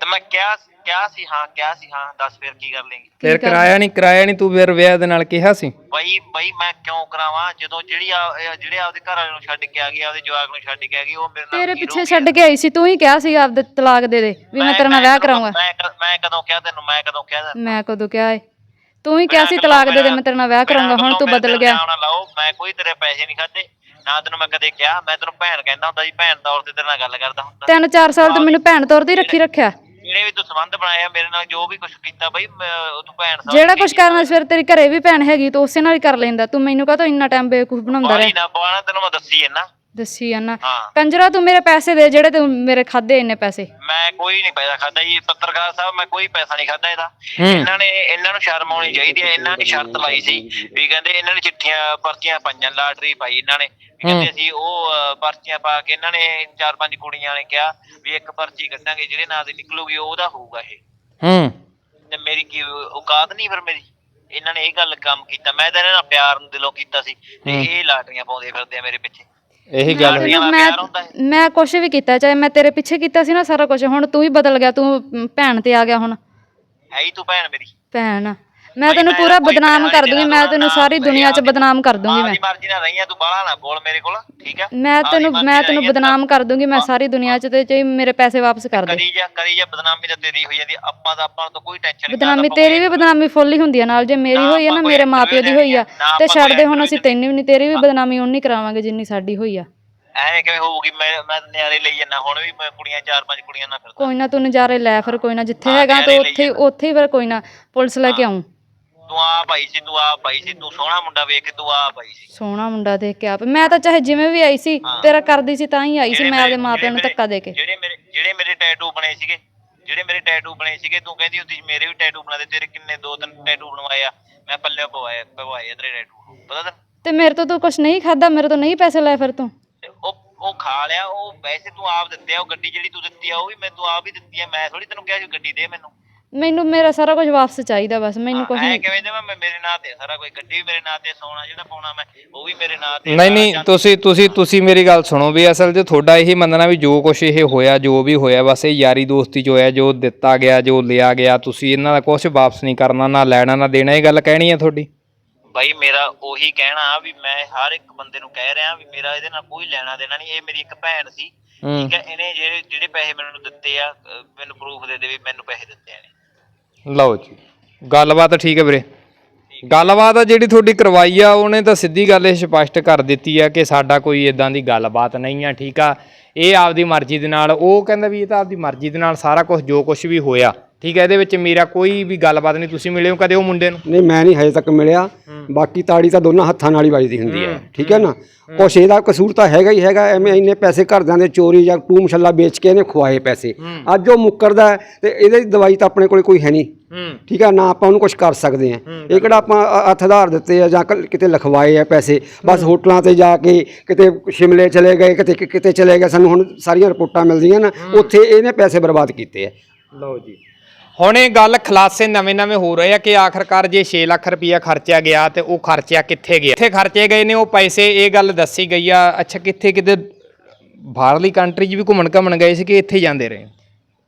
ਤੇ ਮੈਂ ਕਿਹਾ ਕਿਹਾ ਸੀ? ਹਾਂ ਕਿਹਾ ਸੀ? ਹਾਂ ਦੱਸ ਫਿਰ ਕੀ ਕਰ ਲੇਂਗੀ? ਫਿਰ ਕਰਾਇਆ ਨਹੀਂ ਕਰਾਇਆ ਨਹੀਂ ਤੂੰ ਫਿਰ ਵਿਆਹ ਦੇ ਨਾਲ ਕਿਹਾ ਸੀ? ਬਈ ਬਈ ਮੈਂ ਕਿਉਂ ਕਰਾਵਾਂ? ਜਦੋਂ ਜਿਹੜੀ ਆ- ਇਹ ਜਿਹੜੇ ਆਪਦੇ ਘਰ ਵਾਲੇ ਨੂੰ ਛੱਡ ਕੇ ਆ ਗਈ ਆਪਦੇ ਜਵਾਕ ਨੂੰ ਛੱਡ ਕੇ ਆ ਗਈ ਉਹ ਮੇਰੇ ਨਾਲ ਤੇਰੇ ਕੀ ਪਿੱਛੇ? ਛੱਡ ਕੇ ਆਈ ਸੀ ਤੂੰ ਹੀ ਕਿਹਾ ਸੀ ਆਪਦੇ ਤਲਾਕ ਦੇ ਦੇ ਵੀ ਮੈਂ ਤੇਰੇ ਨਾਲ ਵਿਆਹ ਕਦੋਂ- ਕਰਾਉਂਗਾ। ਮੈਂ ਮੈਂ ਕਦੋਂ ਕਿਹਾ ਤੈਨੂੰ? ਮੈਂ ਕਦੋਂ ਕਿਹਾ ਤੈਨੂੰ? ਮੈਂ ਕਦੋਂ ਕਿਹਾ ਏ? ਤੂੰ ਹੀ ਕਿਹਾ ਸੀ ਤਲਾਕ ਦੇ ਦੇ ਮੈਂ ਤੇਰੇ ਨਾਲ ਵਿਆਹ ਕਰਾਉਂਗਾ ਹੁਣ ਤੂੰ ਬਦਲ ਗਿਆ। ਨਾ ਲਾਓ? ਮੈਂ ਕੋਈ ਤੇਰੇ ਪੈਸੇ ਨਹੀਂ ਖਾਦੇ ਨਾ ਤੈਨੂੰ ਮੈਂ ਕਦੇ ਕਿਹਾ ਮੈਂ ਤੈਨੂੰ ਭੈਣ ਕਹਿੰਦਾ ਹੁੰਦਾ ਸੀ ਭੈਣ ਤੌਰ ਤੇ ਤੇਰੇ ਨਾਲ ਗੱਲ ਕਰਦਾ ਹੁੰਦਾ ਤਿੰਨ ਚਾਰ ਸਾਲ ਤੋਂ ਮੈਨੂੰ ਭੈਣ ਤੌਰ ਤੇ ਹੀ ਰੱਖੀ ਰੱਖਿਆ। ਜਿਹੜੇ ਵੀ ਤੂੰ ਸੰਬੰਧ ਬਣਾਇਆ ਮੇਰੇ ਨਾਲ ਜੋ ਵੀ ਕੁਝ ਕੀਤਾ ਬਈ ਮੈਂ- ਉਹ ਤੂੰ ਭੈਣ ਸਮਝ ਜਿਹੜਾ ਕੇ ਕੁਝ ਕਰਨਾ ਸੀ ਫਿਰ ਤੇਰੀ ਘਰੇ ਵੀ ਭੈਣ ਹੈਗੀ ਤੂੰ ਉਸੇ ਨਾਲ ਹੀ ਕਰ ਲੈਂਦਾ ਤੂੰ ਮੈਨੂੰ ਕਾਹਤੋਂ ਇੰਨਾ ਟਾਈਮ ਬੇਵਕੂਫ ਬਣਾਉਂਦਾ ਬਾਹਲੀ ਰਿਹਾ? ਨਾ ਬਵਾਣਾ ਤੈਨੂੰ ਮੈਂ ਦੱਸੀ ਹੈ ਨਾ ਦੱਸੀ ਜਾਨਾ ਹਾਂ। ਕੰਜਰਾ ਤੂੰ ਮੇਰੇ ਪੈਸੇ ਦੇ ਜਿਹੜੇ ਤੂੰ ਮੇਰੇ ਖਾਦੇ ਇੰਨੇ ਪੈਸੇ। ਮੈਂ ਕੋਈ ਨਹੀਂ ਪੈਸਾ ਖਾਦਾ ਜੀ ਪੱਤਰਕਾਰ ਸਾਹਿਬ ਮੈਂ ਕੋਈ ਪੈਸਾ ਨਹੀਂ ਖਾਦਾ ਇਹਦਾ। ਇਹਨਾਂ ਨੇ ਇਹਨਾਂ ਨੂੰ ਸ਼ਰਮ ਆਉਣੀ ਚਾਹੀਦੀ ਹੈ ਇਹਨਾਂ ਨੇ ਸ਼ਰਤ ਲਾਈ ਸੀ ਵੀ ਕਹਿੰਦੇ ਇਹਨਾਂ ਨੇ ਚਿੱਠੀਆਂ ਪਰਚੀਆਂ ਪਾਈਆਂ ਲਾਟਰੀ ਪਾਈ ਇਹਨਾਂ ਨੇ। ਵੀ ਕਹਿੰਦੇ ਅਸੀਂ ਉਹ ਅਹ, ਪਰਚੀਆਂ ਪਾ ਕੇ ਇਹਨਾਂ ਨੇ ਚਾਰ ਪੰਜ ਕੁੜੀਆਂ ਨੇ ਕਿਹਾ ਵੀ ਇੱਕ ਪਰਚੀ ਕੱਢਾਂਗੇ ਜਿਹਦੇ ਨਾਂ ਦੀ ਨਿਕਲੂਗੀ ਉਹਦਾ ਹੋਊਗਾ ਇਹ। ਹੂੰ। ਤੇ ਮੇਰੀ ਕੀ ਔਕਾਤ ਨਹੀਂ ਫਿਰ ਮੇਰੀ? ਇਹਨਾਂ ਨੇ ਇਹ ਗੱਲ ਕੰਮ ਕੀਤਾ। ਮੈਂ ਤਾਂ ਇਹਨਾਂ ਨਾਲ ਪਿਆਰ ਨੂੰ ਦਿਲੋਂ ਕੀਤਾ ਸੀ। ਤੇ ਇਹ ਲਾਟਰੀਆਂ ਪਾਉਂਦੇ ਫਿਰਦੇ ਆ ਮੇਰੇ ਪਿੱਛੇ। ਇਹੀ ਗੱਲ ਲਾਟਰੀਆਂ ਨਾਲ ਮੈਂ ਪਿਆਰ ਹੁੰਦਾ ਹੈ ਮੈਂ ਕੁਛ ਵੀ ਕੀਤਾ ਚਾਹੇ ਮੈਂ ਤੇਰੇ ਪਿੱਛੇ ਕੀਤਾ ਸੀ ਨਾ ਸਾਰਾ ਕੁਝ ਹੁਣ ਤੂੰ ਹੀ ਬਦਲ ਗਿਆ ਤੂੰ ਭੈਣ ਤੇ ਆ ਗਿਆ ਹੁਣ। ਹੈ ਹੀ ਤੂੰ ਭੈਣ ਮੇਰੀ। ਭੈਣ। ਮੈਂ ਤੈਨੂੰ ਪੂਰਾ ਬਦਨਾਮ ਕਰ ਦੂੰਗੀ ਮੈਂ ਤੈਨੂੰ ਸਾਰੀ ਦੁਨੀਆ 'ਚ ਬਦਨਾਮ ਕਰ ਦੂੰਗੀ ਮੈਂ। ਮਰਜ਼ੀ ਨਾਲ ਰਹੀਆਂ ਤੂੰ ਬਾਹਲਾ ਨਾ ਬੋਲ ਮੇਰੇ ਕੋਲ ਠੀਕ ਹੈ ਮੈਂ ਤੈਨੂੰ ਮੈਂ ਤੈਨੂੰ। ਬਦਨਾਮ ਕਰ ਦੂੰਗੀ ਮੈਂ ਸਾਰੀ ਦੁਨੀਆ 'ਚ ਤੇ ਚਾਹੇ ਮੇਰੇ ਪੈਸੇ ਵਾਪਸ ਕਰ ਦੇ। ਕਰੀ ਜਾ ਕਰੀ ਜਾ ਬਦਨਾਮੀ ਤਾਂ ਤੇਰੀ ਹੋਈ ਜਾਂਦੀ ਆਪਾਂ ਤਾਂ ਆਪਾਂ ਨੂੰ ਤਾਂ ਕੋਈ ਟੈਨਸ਼ਨ ਨਹੀਂ ਬਦਨਾਮੀ ਤੇਰੀ ਵੀ ਬਦਨਾਮੀ ਫੁੱਲ ਹੀ ਹੁੰਦੀ ਆ ਨਾਲ ਜੇ ਮੇਰੀ ਹੋਈ ਆ ਨਾ ਮੇਰੇ ਮਾਪਿਓ ਦੀ ਹੋਈ ਆ ਤੇ ਛੱਡ ਦੇ ਹੁਣ ਅਸੀਂ ਤੈਨੂੰ ਵੀ ਨਹੀਂ ਤੇਰੀ ਵੀ ਬਦਨਾਮੀ ਉਨੀ ਕਰਾਵਾਂਗੇ ਜਿੰਨੀ ਸਾਡੀ ਹੋਈ ਆ। ਐਵੇਂ ਕਿਵੇਂ ਹੋਊਗੀ ਮੈਂ ਮੈਂ ਨਿਆਰੇ ਲਈ ਜਾਂਦਾ ਹੁਣ ਵੀ ਮੈਂ ਕੁੜੀਆਂ ਚਾਰ ਪੰਜ ਕੁੜੀਆਂ ਨਾਲ ਫਿਰਦਾ। ਕੋਈ ਨਾ ਤੂੰ ਨਜ਼ਾਰੇ ਲੈ ਫਿਰ ਕੋਈ ਨਾ ਜਿੱਥੇ ਹੈਗਾ ਤੂੰ ਉੱਥੇ ਉੱਥੇ ਫਿਰ ਕੋਈ ਨਾ ਪੁਲਿਸ ਲੈ ਕੇ ਆਉਂ ਤੂੰ ਆ ਭਾਈ ਸੀ ਤੂੰ ਆ ਭਾਈ ਸੀ ਤੂੰ ਸੋਹਣਾ ਮੁੰਡਾ ਵੇਖ ਕੇ ਤੂੰ ਆ ਭਾਈ ਸੀ। ਸੋਹਣਾ ਮੁੰਡਾ ਦੇਖ ਕੇ ਆਪ। ਮੈਂ ਤਾਂ ਚਾਹੇ ਜਿਵੇਂ ਵੀ ਆਈ ਸੀ ਤੇਰਾ ਕਰਦੀ ਸੀ ਤਾਂ ਹੀ ਆਈ ਸੀ ਮੈਂ ਆਪਦੇ ਮਾਪਿਆਂ ਨੂੰ ਧੱਕਾ ਦੇ ਕੇ। ਜਿਹੜੇ ਮੇਰੇ ਜਿਹੜੇ ਮੇਰੇ ਟੈਟੂ ਬਣੇ ਸੀਗੇ ਜਿਹੜੇ ਮੇਰੇ ਟੈਟੂ ਬਣੇ ਸੀਗੇ ਤੂੰ ਕਹਿੰਦੀ ਹੁੰਦੀ ਸੀ ਮੇਰੇ ਵੀ ਟੈਟੂ ਬਣਾ ਦੇ ਤੇਰੇ ਕਿੰਨੇ ਦੋ ਤਿੰਨ ਟੈਟੂ ਬਣਵਾਏ ਆ। ਮੈਂ ਪੱਲੇ ਪਵਾਏ ਪਵਾਏ ਆ ਤੇਰੇ ਟੈਟੂ ਪਤਾ ਤੈਨੂੰ? ਤੇ ਮੇਰੇ ਤੋਂ ਤੂੰ ਕੁਝ ਨਹੀਂ ਖਾਦਾ ਮੇਰੇ ਤੋਂ ਨਹੀਂ ਪੈਸੇ ਲਏ ਫਿਰ ਤੂੰ? ਤੇ ਉਹ ਉਹ ਖਾ ਲਿਆ ਉਹ ਵੈਸੇ ਤੂੰ ਆਪ ਦਿੱਤੇ ਆ ਉਹ ਗੱਡੀ ਜਿਹੜੀ ਤੂੰ ਦਿੱਤੀ ਆ ਉਹ ਵੀ ਮੈਂ ਤੂੰ ਆਪ ਹੀ ਦਿੱਤੀ ਆ। ਮੈਂ ਥੋੜੀ ਤੈਨੂੰ ਕਿਹਾ ਸੀ ਗੱਡੀ ਦੇ ਮੈਨੂੰ। ਮੈਨੂੰ ਮੇਰਾ ਸਾਰਾ ਕੁਝ ਵਾਪਸ ਚਾਹੀਦਾ ਬਸ ਮੈਨੂੰ ਕੁਝ ਐ ਨਹੀਂ। ਕਿਵੇਂ ਦੇਵਾਂ ਮੈਂ ਮੇਰੇ ਨਾਂ ਤੇ ਆ ਸਾਰਾ ਕੋਈ ਗੱਡੀ ਵੀ ਮੇਰੇ ਨਾਂ ਤੇ ਸੋਨਾ ਜਿਹੜਾ ਪਾਉਣਾ ਮੈਂ ਉਹ ਵੀ ਮੇਰੇ ਨਾਂ ਤੇ ਨਹੀਂ ਨਹੀਂ ਤੁਸੀਂ ਤੁਸੀਂ ਤੁਸੀਂ ਮੇਰੀ ਗੱਲ ਸੁਣੋ ਵੀ ਅਸਲ 'ਚ ਤੁਹਾਡਾ ਇਹੀ ਮੰਨਣਾ ਵੀ ਜੋ ਕੁਝ ਇਹ ਹੋਇਆ ਜੋ ਵੀ ਹੋਇਆ ਬਸ ਇਹ ਯਾਰੀ ਦੋਸਤੀ 'ਚ ਹੋਇਆ ਜੋ ਦਿੱਤਾ ਗਿਆ ਜੋ ਲਿਆ ਗਿਆ ਤੁਸੀਂ ਇਹਨਾਂ ਦਾ ਕੁਝ ਵਾਪਸ ਨਹੀਂ ਕਰਨਾ ਨਾ ਲੈਣਾ ਨਾ ਦੇਣਾ ਇਹ ਗੱਲ ਕਹਿਣੀ ਹੈ ਤੁਹਾਡੀ? ਬਾਈ ਮੇਰਾ ਉਹੀ ਕਹਿਣਾ ਵੀ ਮੈਂ ਹਰ ਇੱਕ ਬੰਦੇ ਨੂੰ ਕਹਿ ਰਿਹਾ ਵੀ ਮੇਰਾ ਇਹਦੇ ਨਾਲ ਕੋਈ ਲੈਣਾ ਦੇਣਾ ਨਹੀਂ ਇਹ ਮੇਰੀ ਇੱਕ ਭੈਣ ਸੀ ਹੂੰ। ਠੀਕ ਹੈ ਇਹਨੇ ਜਿਹੜੇ ਜਿਹੜੇ ਪੈਸੇ ਮੈਨੂੰ ਦਿੱਤੇ ਆ ਅਹ ਮੈਨੂੰ ਪ੍ਰੂਫ ਦੇ ਦੇ ਵੀ ਮੈਨੂੰ ਪੈਸੇ ਦਿੱਤੇ ਨੇ ਲਓ ਜੀ। ਗੱਲਬਾਤ ਠੀਕ ਹੈ ਵੀਰੇ। ਗੱਲਬਾਤ ਆ ਜਿਹੜੀ ਤੁਹਾਡੀ ਕਰਵਾਈ ਆ, ਉਹਨੇ ਤਾਂ ਸਿੱਧੀ ਗੱਲ ਇਹ ਸਪਸ਼ਟ ਕਰ ਦਿੱਤੀ ਆ ਕਿ ਸਾਡਾ ਕੋਈ ਇਦਾਂ ਦੀ ਗੱਲਬਾਤ ਨਹੀਂ ਆ, ਠੀਕ ਆ। ਇਹ ਆਪਦੀ ਮਰਜ਼ੀ ਦੇ ਨਾਲ, ਉਹ ਕਹਿੰਦਾ ਵੀ ਇਹ ਤਾਂ ਆਪਦੀ ਮਰਜ਼ੀ ਦੇ ਨਾਲ ਸਾਰਾ ਕੁਝ ਜੋ ਕੁਝ ਵੀ ਹੋਇਆ। ਠੀਕ ਹੈ ਇਹਦੇ ਵਿੱਚ ਮੇਰਾ ਕੋਈ ਵੀ ਗੱਲਬਾਤ ਨਹੀਂ ਤੁਸੀਂ ਮਿਲੇ ਹੋ ਕਦੇ ਉਹ ਮੁੰਡੇ ਨੂੰ? ਨਹੀਂ ਮੈਂ ਨਹੀਂ ਹਜੇ ਤੱਕ ਮਿਲਿਆ। ਬਾਕੀ ਤਾੜੀ ਤਾਂ ਦੋਨਾਂ ਹੱਥਾਂ ਨਾਲ ਹੀ ਵੱਜਦੀ ਹੁੰਦੀ ਹੈ। ਠੀਕ ਹੈ ਨਾ? ਕੁਛ ਇਹਦਾ ਕਸੂਰ ਤਾਂ ਹੈਗਾ ਹੀ ਹੈਗਾ ਐਵੇਂ ਇੰਨੇ ਪੈਸੇ ਘਰਦਿਆਂ ਦੇ ਚੋਰੀ ਜਾਂ ਟੂ ਮਸ਼ੱਲਾ ਵੇਚ ਕੇ ਇਹਨੇ ਖਵਾਏ ਪੈਸੇ। ਅੱਜ ਉਹ ਮੁੱਕਰਦਾ ਤੇ ਇਹਦੀ ਦਵਾਈ ਤਾਂ ਆਪਣੇ ਕੋਲ ਕੋਈ ਹੈ ਨਹੀਂ। ਠੀਕ ਹੈ ਨਾ ਆਪਾਂ ਉਹਨੂੰ ਕੁਝ ਕਰ ਸਕਦੇ ਆ ਇਹ ਕਿਹੜਾ ਆਪਾਂ ਹੱਥ ਆਧਾਰ ਦਿੱਤੇ ਆ ਜਾਂ ਕਿਤੇ ਲਿਖਵਾਏ ਆ ਪੈਸੇ। ਬਸ ਹੋਟਲਾਂ ਤੇ ਜਾ ਕੇ ਕਿਤੇ ਸ਼ਿਮਲੇ ਚਲੇ ਗਏ ਕਿਤੇ ਕਿਤੇ ਚਲੇ ਗਏ। ਸਾਨੂੰ ਹੁਣ ਸਾਰੀਆਂ ਰਿਪੋਰਟਾਂ ਮਿਲਦੀਆਂ ਨਾ ਉੱਥੇ ਇਹਨੇ ਪੈਸੇ ਬਰਬਾਦ ਕੀਤੇ ਆ। ਲਓ ਜੀ। ਹੁਣ ਇਹ ਗੱਲ ਖਲਾਸੇ ਨਵੇਂ-ਨਵੇਂ ਹੋ ਰਹੇ ਆ ਕਿ ਆਖਰਕਾਰ ਜੇ 6 ਲੱਖ ਰੁਪਇਆ ਖਰਚਿਆ ਗਿਆ ਤੇ ਉਹ ਖਰਚਿਆ ਕਿੱਥੇ ਗਿਆ? ਕਿੱਥੇ ਖਰਚੇ ਗਏ ਨੇ? ਉਹ ਪੈਸੇ ਇਹ ਗੱਲ ਦੱਸੀ ਗਈ ਆ। ਅੱਛਾ ਕਿੱਥੇ ਕਿਤੇ ਬਾਹਰਲੀ ਕੰਟਰੀ 'ਚ ਵੀ ਘੁੰਮਣ ਘੁੰਮਣ ਗਏ ਸੀ ਕਿ ਇੱਥੇ ਜਾਂਦੇ ਰਹੇ?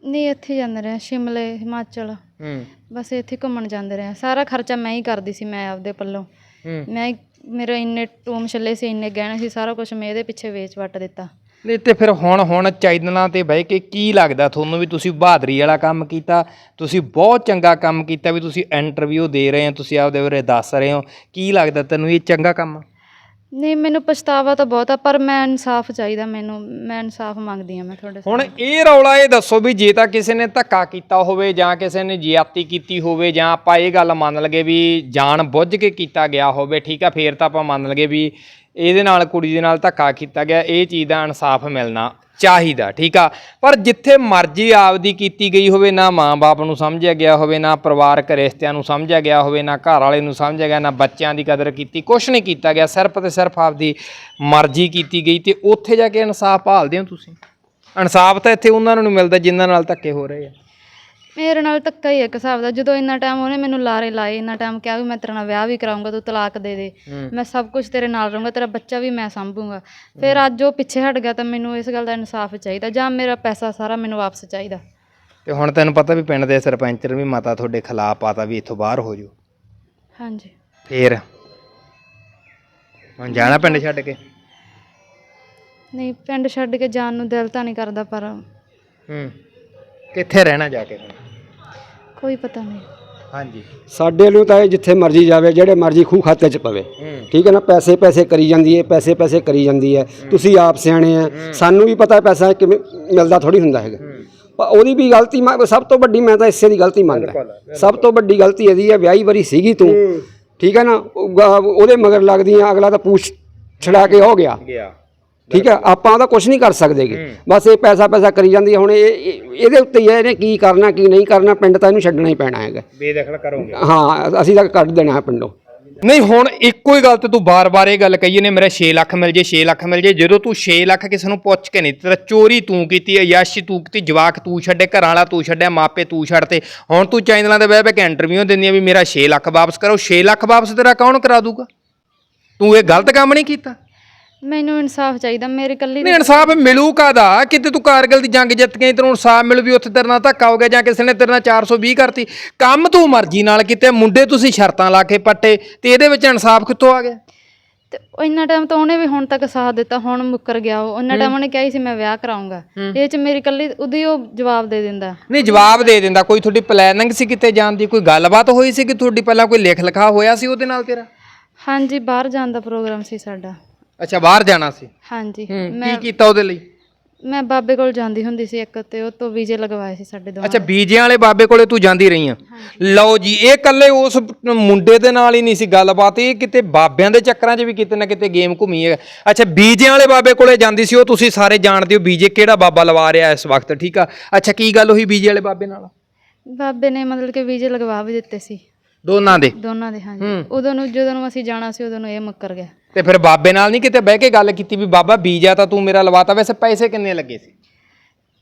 ਨਹੀਂ ਇੱਥੇ ਜਾਂਦੇ ਰਹੇ ਸ਼ਿਮਲੇ ਹਿਮਾਚਲ। ਹੂੰ। ਬਸ ਇੱਥੇ ਘੁੰਮਣ ਜਾਂਦੇ ਰਹੇ। ਸਾਰਾ ਖਰਚਾ ਮੈਂ ਹੀ ਕਰਦੀ ਸੀ ਮੈਂ ਆਪਦੇ ਪੱਲੋਂ। ਮੈਂ ਮੇਰੇ ਇੰਨੇ ਟੂਮ ਛੱਲੇ ਸੀ ਇੰਨੇ ਗਹਿਣੇ ਸੀ ਸਾਰਾ ਕੁਝ ਮੈਂ ਇਹਦੇ ਪਿੱਛੇ ਵੇਚ ਵੱਟ ਦਿੱਤਾ। ਨਹੀਂ ਤੇ ਫਿਰ ਹੁਣ ਹੁਣ ਚੈਨਲਾਂ ਤੇ ਬਹਿ ਕੇ ਕੀ ਲੱਗਦਾ ਤੁਹਾਨੂੰ ਵੀ ਤੁਸੀਂ ਬਹਾਦਰੀ ਵਾਲਾ ਕੰਮ ਕੀਤਾ ਤੁਸੀਂ ਬਹੁਤ ਚੰਗਾ ਕੰਮ ਕੀਤਾ ਵੀ ਤੁਸੀਂ ਇੰਟਰਵਿਊ ਦੇ ਰਹੇ ਹੋ ਤੁਸੀਂ ਆਪਦੇ ਬਾਰੇ ਦੱਸ ਰਹੇ ਹੋ ਕੀ ਲੱਗਦਾ ਤੈਨੂੰ ਇਹ ਚੰਗਾ ਕੰਮ ਆ? ਨਹੀਂ ਮੈਨੂੰ ਪਛਤਾਵਾ ਤਾਂ ਬਹੁਤ ਆ ਪਰ ਮੈਂ ਇਨਸਾਫ ਚਾਹੀਦਾ ਮੈਨੂੰ ਮੈਂ ਇਨਸਾਫ ਮੰਗਦੀ ਆ ਮੈਂ ਤੁਹਾਡੇ। ਹੁਣ ਇਹ ਰੌਲਾ ਇਹ ਦੱਸੋ ਵੀ ਜੇ ਤਾਂ ਕਿਸੇ ਨੇ ਧੱਕਾ ਕੀਤਾ ਹੋਵੇ ਜਾਂ ਕਿਸੇ ਨੇ ਜ਼ਿਆਦਤੀ ਕੀਤੀ ਹੋਵੇ ਜਾਂ ਆਪਾਂ ਇਹ ਗੱਲ ਮੰਨ ਲਗੇ ਵੀ ਜਾਣ ਬੁੱਝ ਕੇ ਕੀਤਾ ਗਿਆ ਹੋਵੇ ਠੀਕ ਆ ਫੇਰ ਤਾਂ ਆਪਾਂ ਮੰਨ ਲਗੇ ਵੀ ਇਹਦੇ ਨਾਲ ਕੁੜੀ ਦੇ ਨਾਲ ਧੱਕਾ ਕੀਤਾ ਗਿਆ, ਇਹ ਚੀਜ਼ ਦਾ ਇਨਸਾਫ ਮਿਲਣਾ ਚਾਹੀਦਾ, ਠੀਕ ਆ? ਪਰ ਜਿੱਥੇ ਮਰਜ਼ੀ ਆਪਦੀ ਕੀਤੀ ਗਈ ਹੋਵੇ, ਨਾ ਮਾਂ-ਬਾਪ ਨੂੰ ਸਮਝਿਆ ਗਿਆ ਹੋਵੇ, ਨਾ ਪਰਿਵਾਰਕ ਰਿਸ਼ਤਿਆਂ ਨੂੰ ਸਮਝਿਆ ਗਿਆ ਹੋਵੇ, ਨਾ ਘਰ ਵਾਲੇ ਨੂੰ ਸਮਝਿਆ ਗਿਆ, ਨਾ ਬੱਚਿਆਂ ਦੀ ਕਦਰ ਕੀਤੀ, ਕੁਛ ਨਹੀਂ ਕੀਤਾ ਗਿਆ, ਸਿਰਫ ਤੇ ਸਿਰਫ ਆਪਦੀ ਮਰਜ਼ੀ ਕੀਤੀ ਗਈ ਤੇ ਉੱਥੇ ਜਾ ਕੇ ਇਨਸਾਫ ਭਾਲਦੇ ਹੋ ਤੁਸੀਂ? ਇਨਸਾਫ ਤਾਂ ਇੱਥੇ ਉਹਨਾਂ ਨੂੰ ਨਹੀਂ ਮਿਲਦਾ, ਜਿਨ੍ਹਾਂ ਨਾਲ ਧੱਕੇ ਹੋ ਰਹੇ ਆ। ਮੇਰੇ ਨਾਲ ਧੱਕਾ ਹੀ ਹੈ ਇੱਕ ਹਿਸਾਬ ਦਾ। ਜਦੋਂ ਇੰਨਾ ਟਾਈਮ ਉਹਨੇ ਮੈਨੂੰ ਲਾਰੇ ਲਾਏ ਇੰਨਾ ਟਾਈਮ ਕਿਹਾ ਵੀ ਮੈਂ ਤੇਰੇ ਨਾਲ ਵਿਆਹ ਵੀ ਕਰਾਉਂਗਾ ਤੂੰ ਤਲਾਕ ਦੇ ਦੇ। ਮੈਂ ਸਭ ਕੁਝ ਤੇਰੇ ਨਾਲ ਰਹੂੰਗਾ ਤੇਰਾ ਬੱਚਾ ਵੀ ਮੈਂ ਸੰਭੂੰਗਾ। ਫਿਰ ਅੱਜ ਉਹ ਪਿੱਛੇ ਹਟ ਗਿਆ ਤਾਂ ਮੈਨੂੰ ਇਸ ਗੱਲ ਦਾ ਇਨਸਾਫ ਚਾਹੀਦਾ ਜਾਂ ਮੇਰਾ ਪੈਸਾ ਸਾਰਾ ਮੈਨੂੰ ਵਾਪਸ ਚਾਹੀਦਾ। ਤੇ ਹੁਣ ਤੈਨੂੰ ਪਤਾ ਵੀ ਪਿੰਡ ਦੇ ਸਰਪੰਚ ਨੇ ਵੀ ਮਤਾ ਤੁਹਾਡੇ ਖਿਲਾਫ ਪਾਤਾ ਵੀ ਇੱਥੋਂ ਬਾਹਰ ਹੋ ਜਾਓ। ਹਾਂਜੀ। ਫੇਰ? ਹੁਣ ਜਾਣਾ ਪਿੰਡ ਛੱਡ ਕੇ? ਨਹੀਂ ਪਿੰਡ ਛੱਡ ਕੇ ਜਾਣ ਨੂੰ ਦਿਲ ਤਾਂ ਨਹੀਂ ਕਰਦਾ ਪਰ ਹੂੰ। ਕਿੱਥੇ ਰਹਿਣਾ ਜਾ ਕੇ ਹੁਣ? ਕੋਈ ਪਤਾ ਨਹੀਂ। ਹਾਂਜੀ। ਸਾਡੇ ਨੂੰ ਤਾਂ ਇਹ ਜਿੱਥੇ ਮਰਜ਼ੀ ਜਾਵੇ ਜਿਹੜੇ ਮਰਜ਼ੀ ਖੂਹ ਖਾਤੇ 'ਚ ਪਵੇ। ਹੂੰ। ਠੀਕ ਹੈ ਨਾ ਪੈਸੇ ਪੈਸੇ ਕਰੀ ਜਾਂਦੀ ਹੈ ਪੈਸੇ ਪੈਸੇ ਕਰੀ ਜਾਂਦੀ ਹੈ। ਤੁਸੀਂ ਆਪ ਸਿਆਣੇ ਆ ਸਾਨੂੰ ਵੀ ਪਤਾ ਪੈਸਾ ਕਿਵੇਂ ਮਿਲਦਾ ਥੋੜੀ ਹੁੰਦਾ ਹੈਗਾ। ਪਰ ਉਹਦੀ ਵੀ ਗਲਤੀ ਮੈਂ ਸਭ ਤੋਂ ਵੱਡੀ ਮੈਂ ਤਾਂ ਇਸੇ ਦੀ ਗਲਤੀ ਮੰਨਦਾ। ਸਭ ਤੋਂ ਵੱਡੀ ਗਲਤੀ ਇਹਦੀ ਹੈ ਵਿਆਹੀ ਵਰੀ ਸੀਗੀ ਤੂੰ। ਠੀਕ ਹੈ ਨਾ ਉਹ ਗ- ਉਹਦੇ ਮਗਰ ਲੱਗਦੀਆਂ ਅਗਲਾ ਤਾਂ ਪੂਛ ਛੜਾ ਕੇ ਹੋ ਗਿਆ। ਗਿਆ। ਠੀਕ ਹੈ ਆਪਾਂ ਉਹਦਾ ਕੁਝ ਨਹੀਂ ਕਰ ਸਕਦੇਗੇ। ਬਸ ਇਹ ਪੈਸਾ ਪੈਸਾ ਕਰੀ ਜਾਂਦੀ ਹੈ। ਹੁਣ ਇਹ ਇਹ- ਇਹਦੇ ਉੱਤੇ ਹੀ ਹੈ ਇਹਨੇ ਕੀ ਕਰਨਾ ਕੀ ਨਹੀਂ ਕਰਨਾ ਪਿੰਡ ਤਾਂ ਇਹਨੂੰ ਛੱਡਣਾ ਹੀ ਪੈਣਾ ਹੈਗਾ। ਬੇਦਖਲ ਕਰੋਗੇ। ਹਾਂ ਅਸੀਂ ਤਾਂ ਕੱਢ ਦੇਣਾ ਹੈ ਪਿੰਡੋਂ। ਨਹੀਂ ਹੁਣ ਇੱਕੋ ਹੀ ਗੱਲ ਤੇ ਤੂੰ ਬਾਰ-ਬਾਰ ਇਹ ਗੱਲ ਕਹੀ ਨੇ ਮੇਰਾ 6 ਲੱਖ ਮਿਲ ਜੇ 6 ਲੱਖ ਮਿਲ ਜੇ। ਜਦੋਂ ਤੂੰ 6 ਲੱਖ ਕਿਸੇ ਨੂੰ ਪੁੱਛ ਕੇ ਨਹੀਂ ਤੇਰਾ ਚੋਰੀ ਤੂੰ ਕੀਤੀ ਅਯਾਸ਼ੀ ਤੂੰ ਕੀਤੀ ਜਵਾਕ ਤੂੰ ਛੱਡੇ ਘਰਾਂ ਵਾਲਾ ਤੂੰ ਛੱਡਿਆ ਮਾਪੇ ਤੂੰ ਛੱਡਤੇ। ਹੁਣ ਤੂੰ ਚੈਨਲਾਂ ਦੇ ਬਹਿ ਬਹਿ ਕੇ ਇੰਟਰਵਿਊ ਦਿੰਦੀ ਆ ਵੀ ਮੇਰਾ 6 ਲੱਖ ਵਾਪਸ ਕਰੋ 6 ਲੱਖ ਵਾਪਸ ਤੇਰਾ ਕੌਣ ਕਰਾ ਦੂਗਾ? ਤੂੰ ਇਹ ਗਲਤ ਕੰਮ ਨਹੀਂ ਕੀਤਾ? ਮੈਨੂੰ ਇਨਸਾਫ ਚਾਹੀਦਾ ਮੇਰੇ ਕੱਲੀ ਨਹੀਂ ਇਨਸਾਫ ਮਿਲੂ ਕਾਦਾ ਕਿਤੇ ਤੂੰ ਕਾਰਗਿਲ ਦੀ ਜੰਗ ਜਿੱਤ ਗਈ ਤੈਨੂੰ ਇਨਸਾਫ ਮਿਲੂ ਵੀ ਉੱਥੇ ਤੇਰੇ ਨਾਲ ਧੱਕਾ ਹੋ ਗਿਆ ਜਾਂ ਕਿਸੇ ਨੇ ਤੇਰੇ ਨਾਲ 420 ਕਰਤੀ। ਕੰਮ ਤੂੰ ਮਰਜ਼ੀ ਨਾਲ ਕੀਤੇ ਮੁੰਡੇ ਤੁਸੀਂ ਸ਼ਰਤਾਂ ਲਾ ਕੇ ਪੱਟੇ ਤੇ ਇਹਦੇ ਵਿੱਚ ਇਨਸਾਫ ਕਿੱਥੋਂ ਆ ਗਿਆ? ਤੇ ਇੰਨਾ ਟਾਈਮ ਤਾਂ ਉਹਨੇ ਵੀ ਹੁਣ ਤੱਕ ਸਾਥ ਦਿੱਤਾ ਹੁਣ ਮੁੱਕਰ ਗਿਆ ਉਹ। ਉਹਨਾਂ ਟਾਈਮ ਉਹਨੇ ਕਿਹਾ ਸੀ ਮੈਂ ਵਿਆਹ ਕਰਾਉਂਗਾ ਇਹ ਚ ਮੇਰੀ ਕੱਲੀ ਉਹਦੀ ਉਹ ਜਵਾਬ ਦੇ ਦਿੰਦਾ। ਨਹੀਂ ਜਵਾਬ ਦੇ ਦਿੰਦਾ। ਕੋਈ ਤੁਹਾਡੀ ਪਲੈਨਿੰਗ ਸੀ ਕਿਤੇ ਜਾਣ ਦੀ? ਕੋਈ ਗੱਲਬਾਤ ਹੋਈ ਸੀ ਕਿ ਤੁਹਾਡੀ ਪਹਿਲਾਂ ਕੋਈ ਲਿਖ ਲਿਖਾ ਹੋਇਆ ਸੀ ਉਹਦੇ ਨਾਲ ਤੇਰਾ? ਹਾਂਜੀ ਬਾਹਰ ਜਾਣ ਦਾ ਪ੍ਰੋਗਰਾਮ ਸੀ ਸਾਡਾ। ਅੱਛਾ ਬਾਹਰ ਜਾਣਾ ਸੀ? ਹਾਂਜੀ। ਹੂੰ ਮੈਂ ਕੀ ਕੀਤਾ ਉਹਦੇ ਲਈ? ਮੈਂ ਬਾਬੇ ਕੋਲ ਜਾਂਦੀ ਹੁੰਦੀ ਸੀ ਇੱਕ ਤੇ ਉਹ ਤੋਂ ਵੀਜ਼ੇ ਲਗਵਾਏ ਸੀ ਸਾਡੇ ਦੋਵਾਂ ਅੱਛਾ ਬੀਜਿਆਂ ਵਾਲੇ ਬਾਬੇ ਕੋਲੇ ਤੂੰ ਜਾਂਦੀ ਰਹੀ ਆ? ਲਓ ਜੀ ਇਹ ਕੱਲੇ ਉਸ ਮੁੰਡੇ ਦੇ ਨਾਲ ਹੀ ਨਹੀਂ ਸੀ ਗੱਲਬਾਤ ਇਹ ਕਿਤੇ ਬਾਬਿਆਂ ਦੇ ਚੱਕਰਾਂ 'ਚ ਵੀ ਕਿਤੇ ਨਾ ਕਿਤੇ ਗੇਮ ਘੁੰਮੀ ਹੈ। ਅੱਛਾ ਬੀਜਿਆਂ ਵਾਲੇ ਬਾਬੇ ਕੋਲੇ ਜਾਂਦੀ ਸੀ ਉਹ ਤੁਸੀਂ ਸਾਰੇ ਜਾਣਦੇ ਹੋ ਬੀਜੇ ਕਿਹੜਾ ਬਾਬਾ ਲਵਾ ਰਿਹਾ ਇਸ ਵਕਤ ਠੀਕ ਆ? ਅੱਛਾ ਕੀ ਗੱਲ ਹੋਈ ਬੀਜੇ ਵਾਲੇ ਬਾਬੇ ਨਾਲ? ਬਾਬੇ ਨੇ ਮਤਲਬ ਕਿ ਵੀਜ਼ੇ ਲਗਵਾ ਵੀ ਦਿੱਤੇ ਸੀ। ਦੋਨਾਂ ਦੇ? ਦੋਨਾਂ ਦੇ ਹਾਂਜੀ। ਉਦੋਂ ਨੂੰ ਜਦੋਂ ਨੂੰ ਅਸੀਂ ਜਾਣਾ ਸੀ ਉਦੋਂ ਨੂੰ ਇਹ ਮੁੱਕਰ ਗਿਆ। ਤੇ ਫਿਰ ਬਾਬੇ ਨਾਲ ਨਹੀਂ ਕਿਤੇ ਬਹਿ ਕੇ ਗੱਲ ਕੀਤੀ ਵੀ ਬਾਬਾ ਬੀਜਾ ਤਾਂ ਤੂੰ ਮੇਰਾ ਲਵਾਤਾ ਵੈਸੇ ਪੈਸੇ ਕਿੰਨੇ ਲੱਗੇ ਸੀ?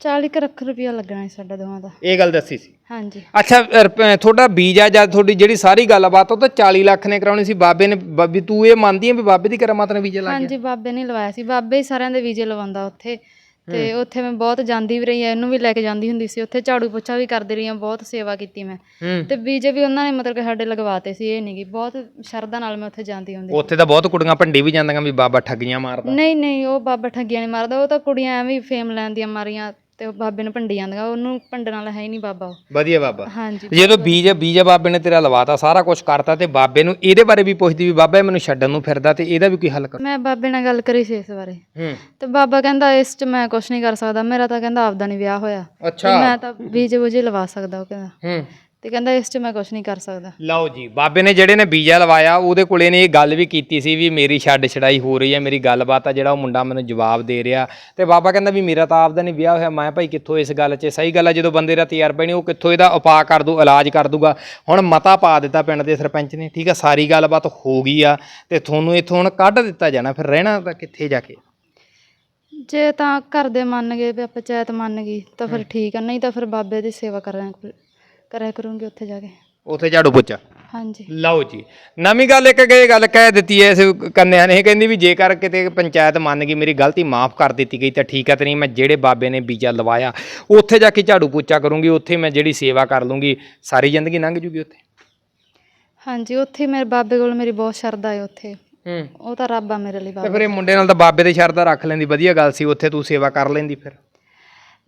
40 ਕੁ ਲੱਖ ਰੁਪਇਆ ਲੱਗਣਾ ਸੀ ਸਾਡਾ ਦੋਵਾਂ ਦਾ। ਇਹ ਗੱਲ ਦੱਸੀ ਸੀ? ਹਾਂਜੀ। ਅੱਛਾ ਰੁਪ- ਤੁਹਾਡਾ ਵੀਜ਼ਾ ਜਾਂ ਤੁਹਾਡੀ ਜਿਹੜੀ ਸਾਰੀ ਗੱਲਬਾਤ ਉਹ ਤਾਂ 40 ਲੱਖ ਨੇ ਕਰਾਉਣੀ ਸੀ। ਬਾਬੇ ਨੇ ਬਾਬੀ ਤੂੰ ਇਹ ਮੰਨਦੀ ਹੈ ਵੀ ਬਾਬੇ ਦੀ ਕਰਾਮਾਤ ਵੀਜ਼ਾ ਲੱਗ ਗਿਆ? ਹਾਂਜੀ ਬਾਬੇ ਨੇ ਲਵਾਇਆ ਸੀ। ਬਾਬੇ ਹੀ ਸਾਰਿਆਂ ਦੇ ਵੀਜ਼ੇ ਲਵਾਉਂਦਾ ਉੱਥੇ। ਤੇ ਉੱਥੇ ਮੈਂ ਬਹੁਤ ਜਾਂਦੀ ਵੀ ਰਹੀ ਹਾਂ ਇਹਨੂੰ ਵੀ ਲੈ ਕੇ ਜਾਂਦੀ ਹੁੰਦੀ ਸੀ। ਉੱਥੇ ਝਾੜੂ ਪੋਛਾ ਵੀ ਕਰਦੀ ਰਹੀ ਹਾਂ ਬਹੁਤ ਸੇਵਾ ਕੀਤੀ ਮੈਂ। ਹੂੰ। ਤੇ ਵੀਜ਼ੇ ਵੀ ਉਹਨਾਂ ਨੇ ਮਤਲਬ ਕਿ ਸਾਡੇ ਲਗਵਾਤੇ ਸੀ ਇਹ ਨਹੀਂ ਗੀ। ਬਹੁਤ ਸ਼ਰਧਾ ਨਾਲ ਮੈਂ ਉੱਥੇ ਜਾਂਦੀ ਹੁੰਦੀ ਉੱਥੇ ਤਾਂ ਬਹੁਤ ਕੁੜੀਆਂ ਭੰਡੀ ਵੀ ਜਾਂਦੀਆਂ ਵੀ ਬਾਬਾ ਠੱਗੀਆਂ ਮਾਰਦਾ। ਨਹੀਂ ਨਹੀਂ ਉਹ ਬਾਬਾ ਠੱਗੀਆਂ ਨਹੀਂ ਮਾਰਦਾ ਉਹ ਤਾਂ ਕੁੜੀਆਂ ਐਵੇਂ ਹੀ ਫੇਮ ਲੈਣ ਦੀਆਂ ਮਾਰੀਆਂ। ਤੇ ਉਹ ਬਾਬੇ ਨੂੰ ਭੰਡੀ ਜਾਂਦੀਆਂ ਉਹਨੂੰ ਭੰਡਣ ਵਾਲਾ ਹੈ ਹੀ ਨਹੀਂ ਬਾਬਾ ਉਹ। ਵਧੀਆ ਬਾਬਾ। ਹਾਂਜੀ ਜਦੋਂ ਬੀਜ ਬੀਜ ਬਾਬੇ ਨੇ ਤੇਰਾ ਲਵਾਤਾ ਸਾਰਾ ਕੁਝ ਕਰਤਾ ਤੇ ਬਾਬੇ ਨੂੰ ਇਹਦੇ ਬਾਰੇ ਵੀ ਪੁੱਛਦੀ ਵੀ ਬਾਬਾ ਇਹ ਮੈਨੂੰ ਛੱਡਣ ਨੂੰ ਫਿਰਦਾ ਤੇ ਇਹਦਾ ਵੀ ਕੋਈ ਹੱਲ ਕਰ। ਮੈਂ ਬਾਬੇ ਨਾਲ ਗੱਲ ਕਰੀ ਸੀ ਇਸ ਬਾਰੇ। ਹੂੰ। ਤੇ ਬਾਬਾ ਕਹਿੰਦਾ ਇਸ 'ਚ ਮੈਂ ਕੁਝ ਨਹੀਂ ਕਰ ਸਕਦਾ ਮੇਰਾ ਤਾਂ ਕਹਿੰਦਾ ਆਪਦਾ ਨਹੀਂ ਵਿਆਹ ਹੋਇਆ। ਤੇ ਅੱਛਾ। ਮੈਂ ਤਾਂ ਵੀਜ਼ੇ ਵੂਜੇ ਲਵਾ ਸਕਦਾ ਉਹ ਕਹਿੰਦਾ। ਹੂੰ। ਤੇ ਕਹਿੰਦਾ ਇਸ 'ਚ ਮੈਂ ਕੁਝ ਨਹੀਂ ਕਰ ਸਕਦਾ। ਲਓ ਜੀ ਬਾਬੇ ਨੇ ਜਿਹੜੇ ਨੇ ਵੀਜ਼ਾ ਲਵਾਇਆ ਉਹਦੇ ਕੋਲੇ ਨੇ ਇਹ ਗੱਲ ਵੀ ਕੀਤੀ ਸੀ ਵੀ ਮੇਰੀ ਛੱਡ ਛੜਾਈ ਹੋ ਰਹੀ ਹੈ ਮੇਰੀ ਗੱਲਬਾਤ ਆ ਜਿਹੜਾ ਉਹ ਮੁੰਡਾ ਮੈਨੂੰ ਜਵਾਬ ਦੇ ਰਿਹਾ। ਤੇ ਬਾਬਾ ਕਹਿੰਦਾ ਵੀ ਮੇਰਾ ਤਾਂ ਆਪਦਾ ਨਹੀਂ ਵਿਆਹ ਹੋਇਆ ਮੈਂ ਭਾਈ ਕਿੱਥੋਂ ਇਸ ਗੱਲ 'ਚ? ਸਹੀ ਗੱਲ ਆ ਜਦੋਂ ਬੰਦੇ ਦਾ ਤਜਰਬਾ ਨਹੀਂ ਉਹ ਕਿੱਥੋਂ ਇਹਦਾ ਉਪਾਅ ਕਰ ਦੂ ਇਲਾਜ ਕਰ ਦੂਗਾ। ਹੁਣ ਮਤਾ ਪਾ ਦਿੱਤਾ ਪਿੰਡ ਦੇ ਸਰਪੰਚ ਨੇ ਠੀਕ ਆ ਸਾਰੀ ਗੱਲਬਾਤ ਹੋ ਗਈ ਆ ਤੇ ਤੁਹਾਨੂੰ ਇੱਥੋਂ ਹੁਣ ਕੱਢ ਦਿੱਤਾ ਜਾਣਾ ਫਿਰ ਰਹਿਣਾ ਤਾਂ ਕਿੱਥੇ ਜਾ ਕੇ? ਜੇ ਤਾਂ ਘਰ ਦੇ ਮੰਨ ਗਏ ਵੀ ਪੰਚਾਇਤ ਮੰਨ ਗਈ ਤਾਂ ਫਿਰ ਠੀਕ ਆ ਨਹੀਂ ਤਾਂ ਫਿਰ ਬਾਬੇ ਦੀ ਸੇਵਾ ਕਰਾਂ ਕਰਿਆ ਕਰੂੰਗੀ ਉੱਥੇ ਜਾ ਕੇ। ਉੱਥੇ ਝਾੜੂ ਪੋਚਾ? ਹਾਂਜੀ। ਲਓ ਜੀ। ਨਵੀਂ ਗੱਲ ਇੱਕ ਗਏ ਗੱਲ ਕਹਿ ਦਿੱਤੀ ਐ ਇਸ ਕੰਨਿਆਂ ਨੇ। ਇਹ ਕਹਿੰਦੀ ਵੀ ਜੇਕਰ ਕਿਤੇ ਪੰਚਾਇਤ ਮੰਨ ਗਈ ਮੇਰੀ ਗਲਤੀ ਮਾਫ ਕਰ ਦਿੱਤੀ ਗਈ ਤਾਂ ਠੀਕ ਹੈ ਤੇ ਨਹੀਂ ਮੈਂ ਜਿਹੜੇ ਬਾਬੇ ਨੇ ਵੀਜ਼ਾ ਲਵਾਇਆ ਉੱਥੇ ਜਾ ਕੇ ਝਾੜੂ ਪੋਚਾ ਕਰੂੰਗੀ ਉੱਥੇ ਮੈਂ ਜਿਹੜੀ ਸੇਵਾ ਕਰ ਲੂੰਗੀ ਸਾਰੀ ਜ਼ਿੰਦਗੀ ਲੰਘ ਜੂਗੀ ਉੱਥੇ? ਹਾਂਜੀ ਉੱਥੇ ਮੇਰੇ ਬਾਬੇ ਕੋਲ ਮੇਰੀ ਬਹੁਤ ਸ਼ਰਧਾ ਹੈ ਉੱਥੇ। ਹੂੰ। ਉਹ ਤਾਂ ਰੱਬ ਆ ਮੇਰੇ ਲਈ ਤੇ ਬਾਬਾ ਫਿਰ ਇਹ ਮੁੰਡੇ ਨਾਲ ਤਾਂ ਬਾਬੇ ਦੇ ਸ਼ਰਧਾ ਰੱਖ ਲੈਂਦੀ ਵਧੀਆ ਗੱਲ ਸੀ ਉੱਥੇ ਤੂੰ ਸੇਵਾ ਕਰ ਲੈਂਦੀ ਫਿਰ।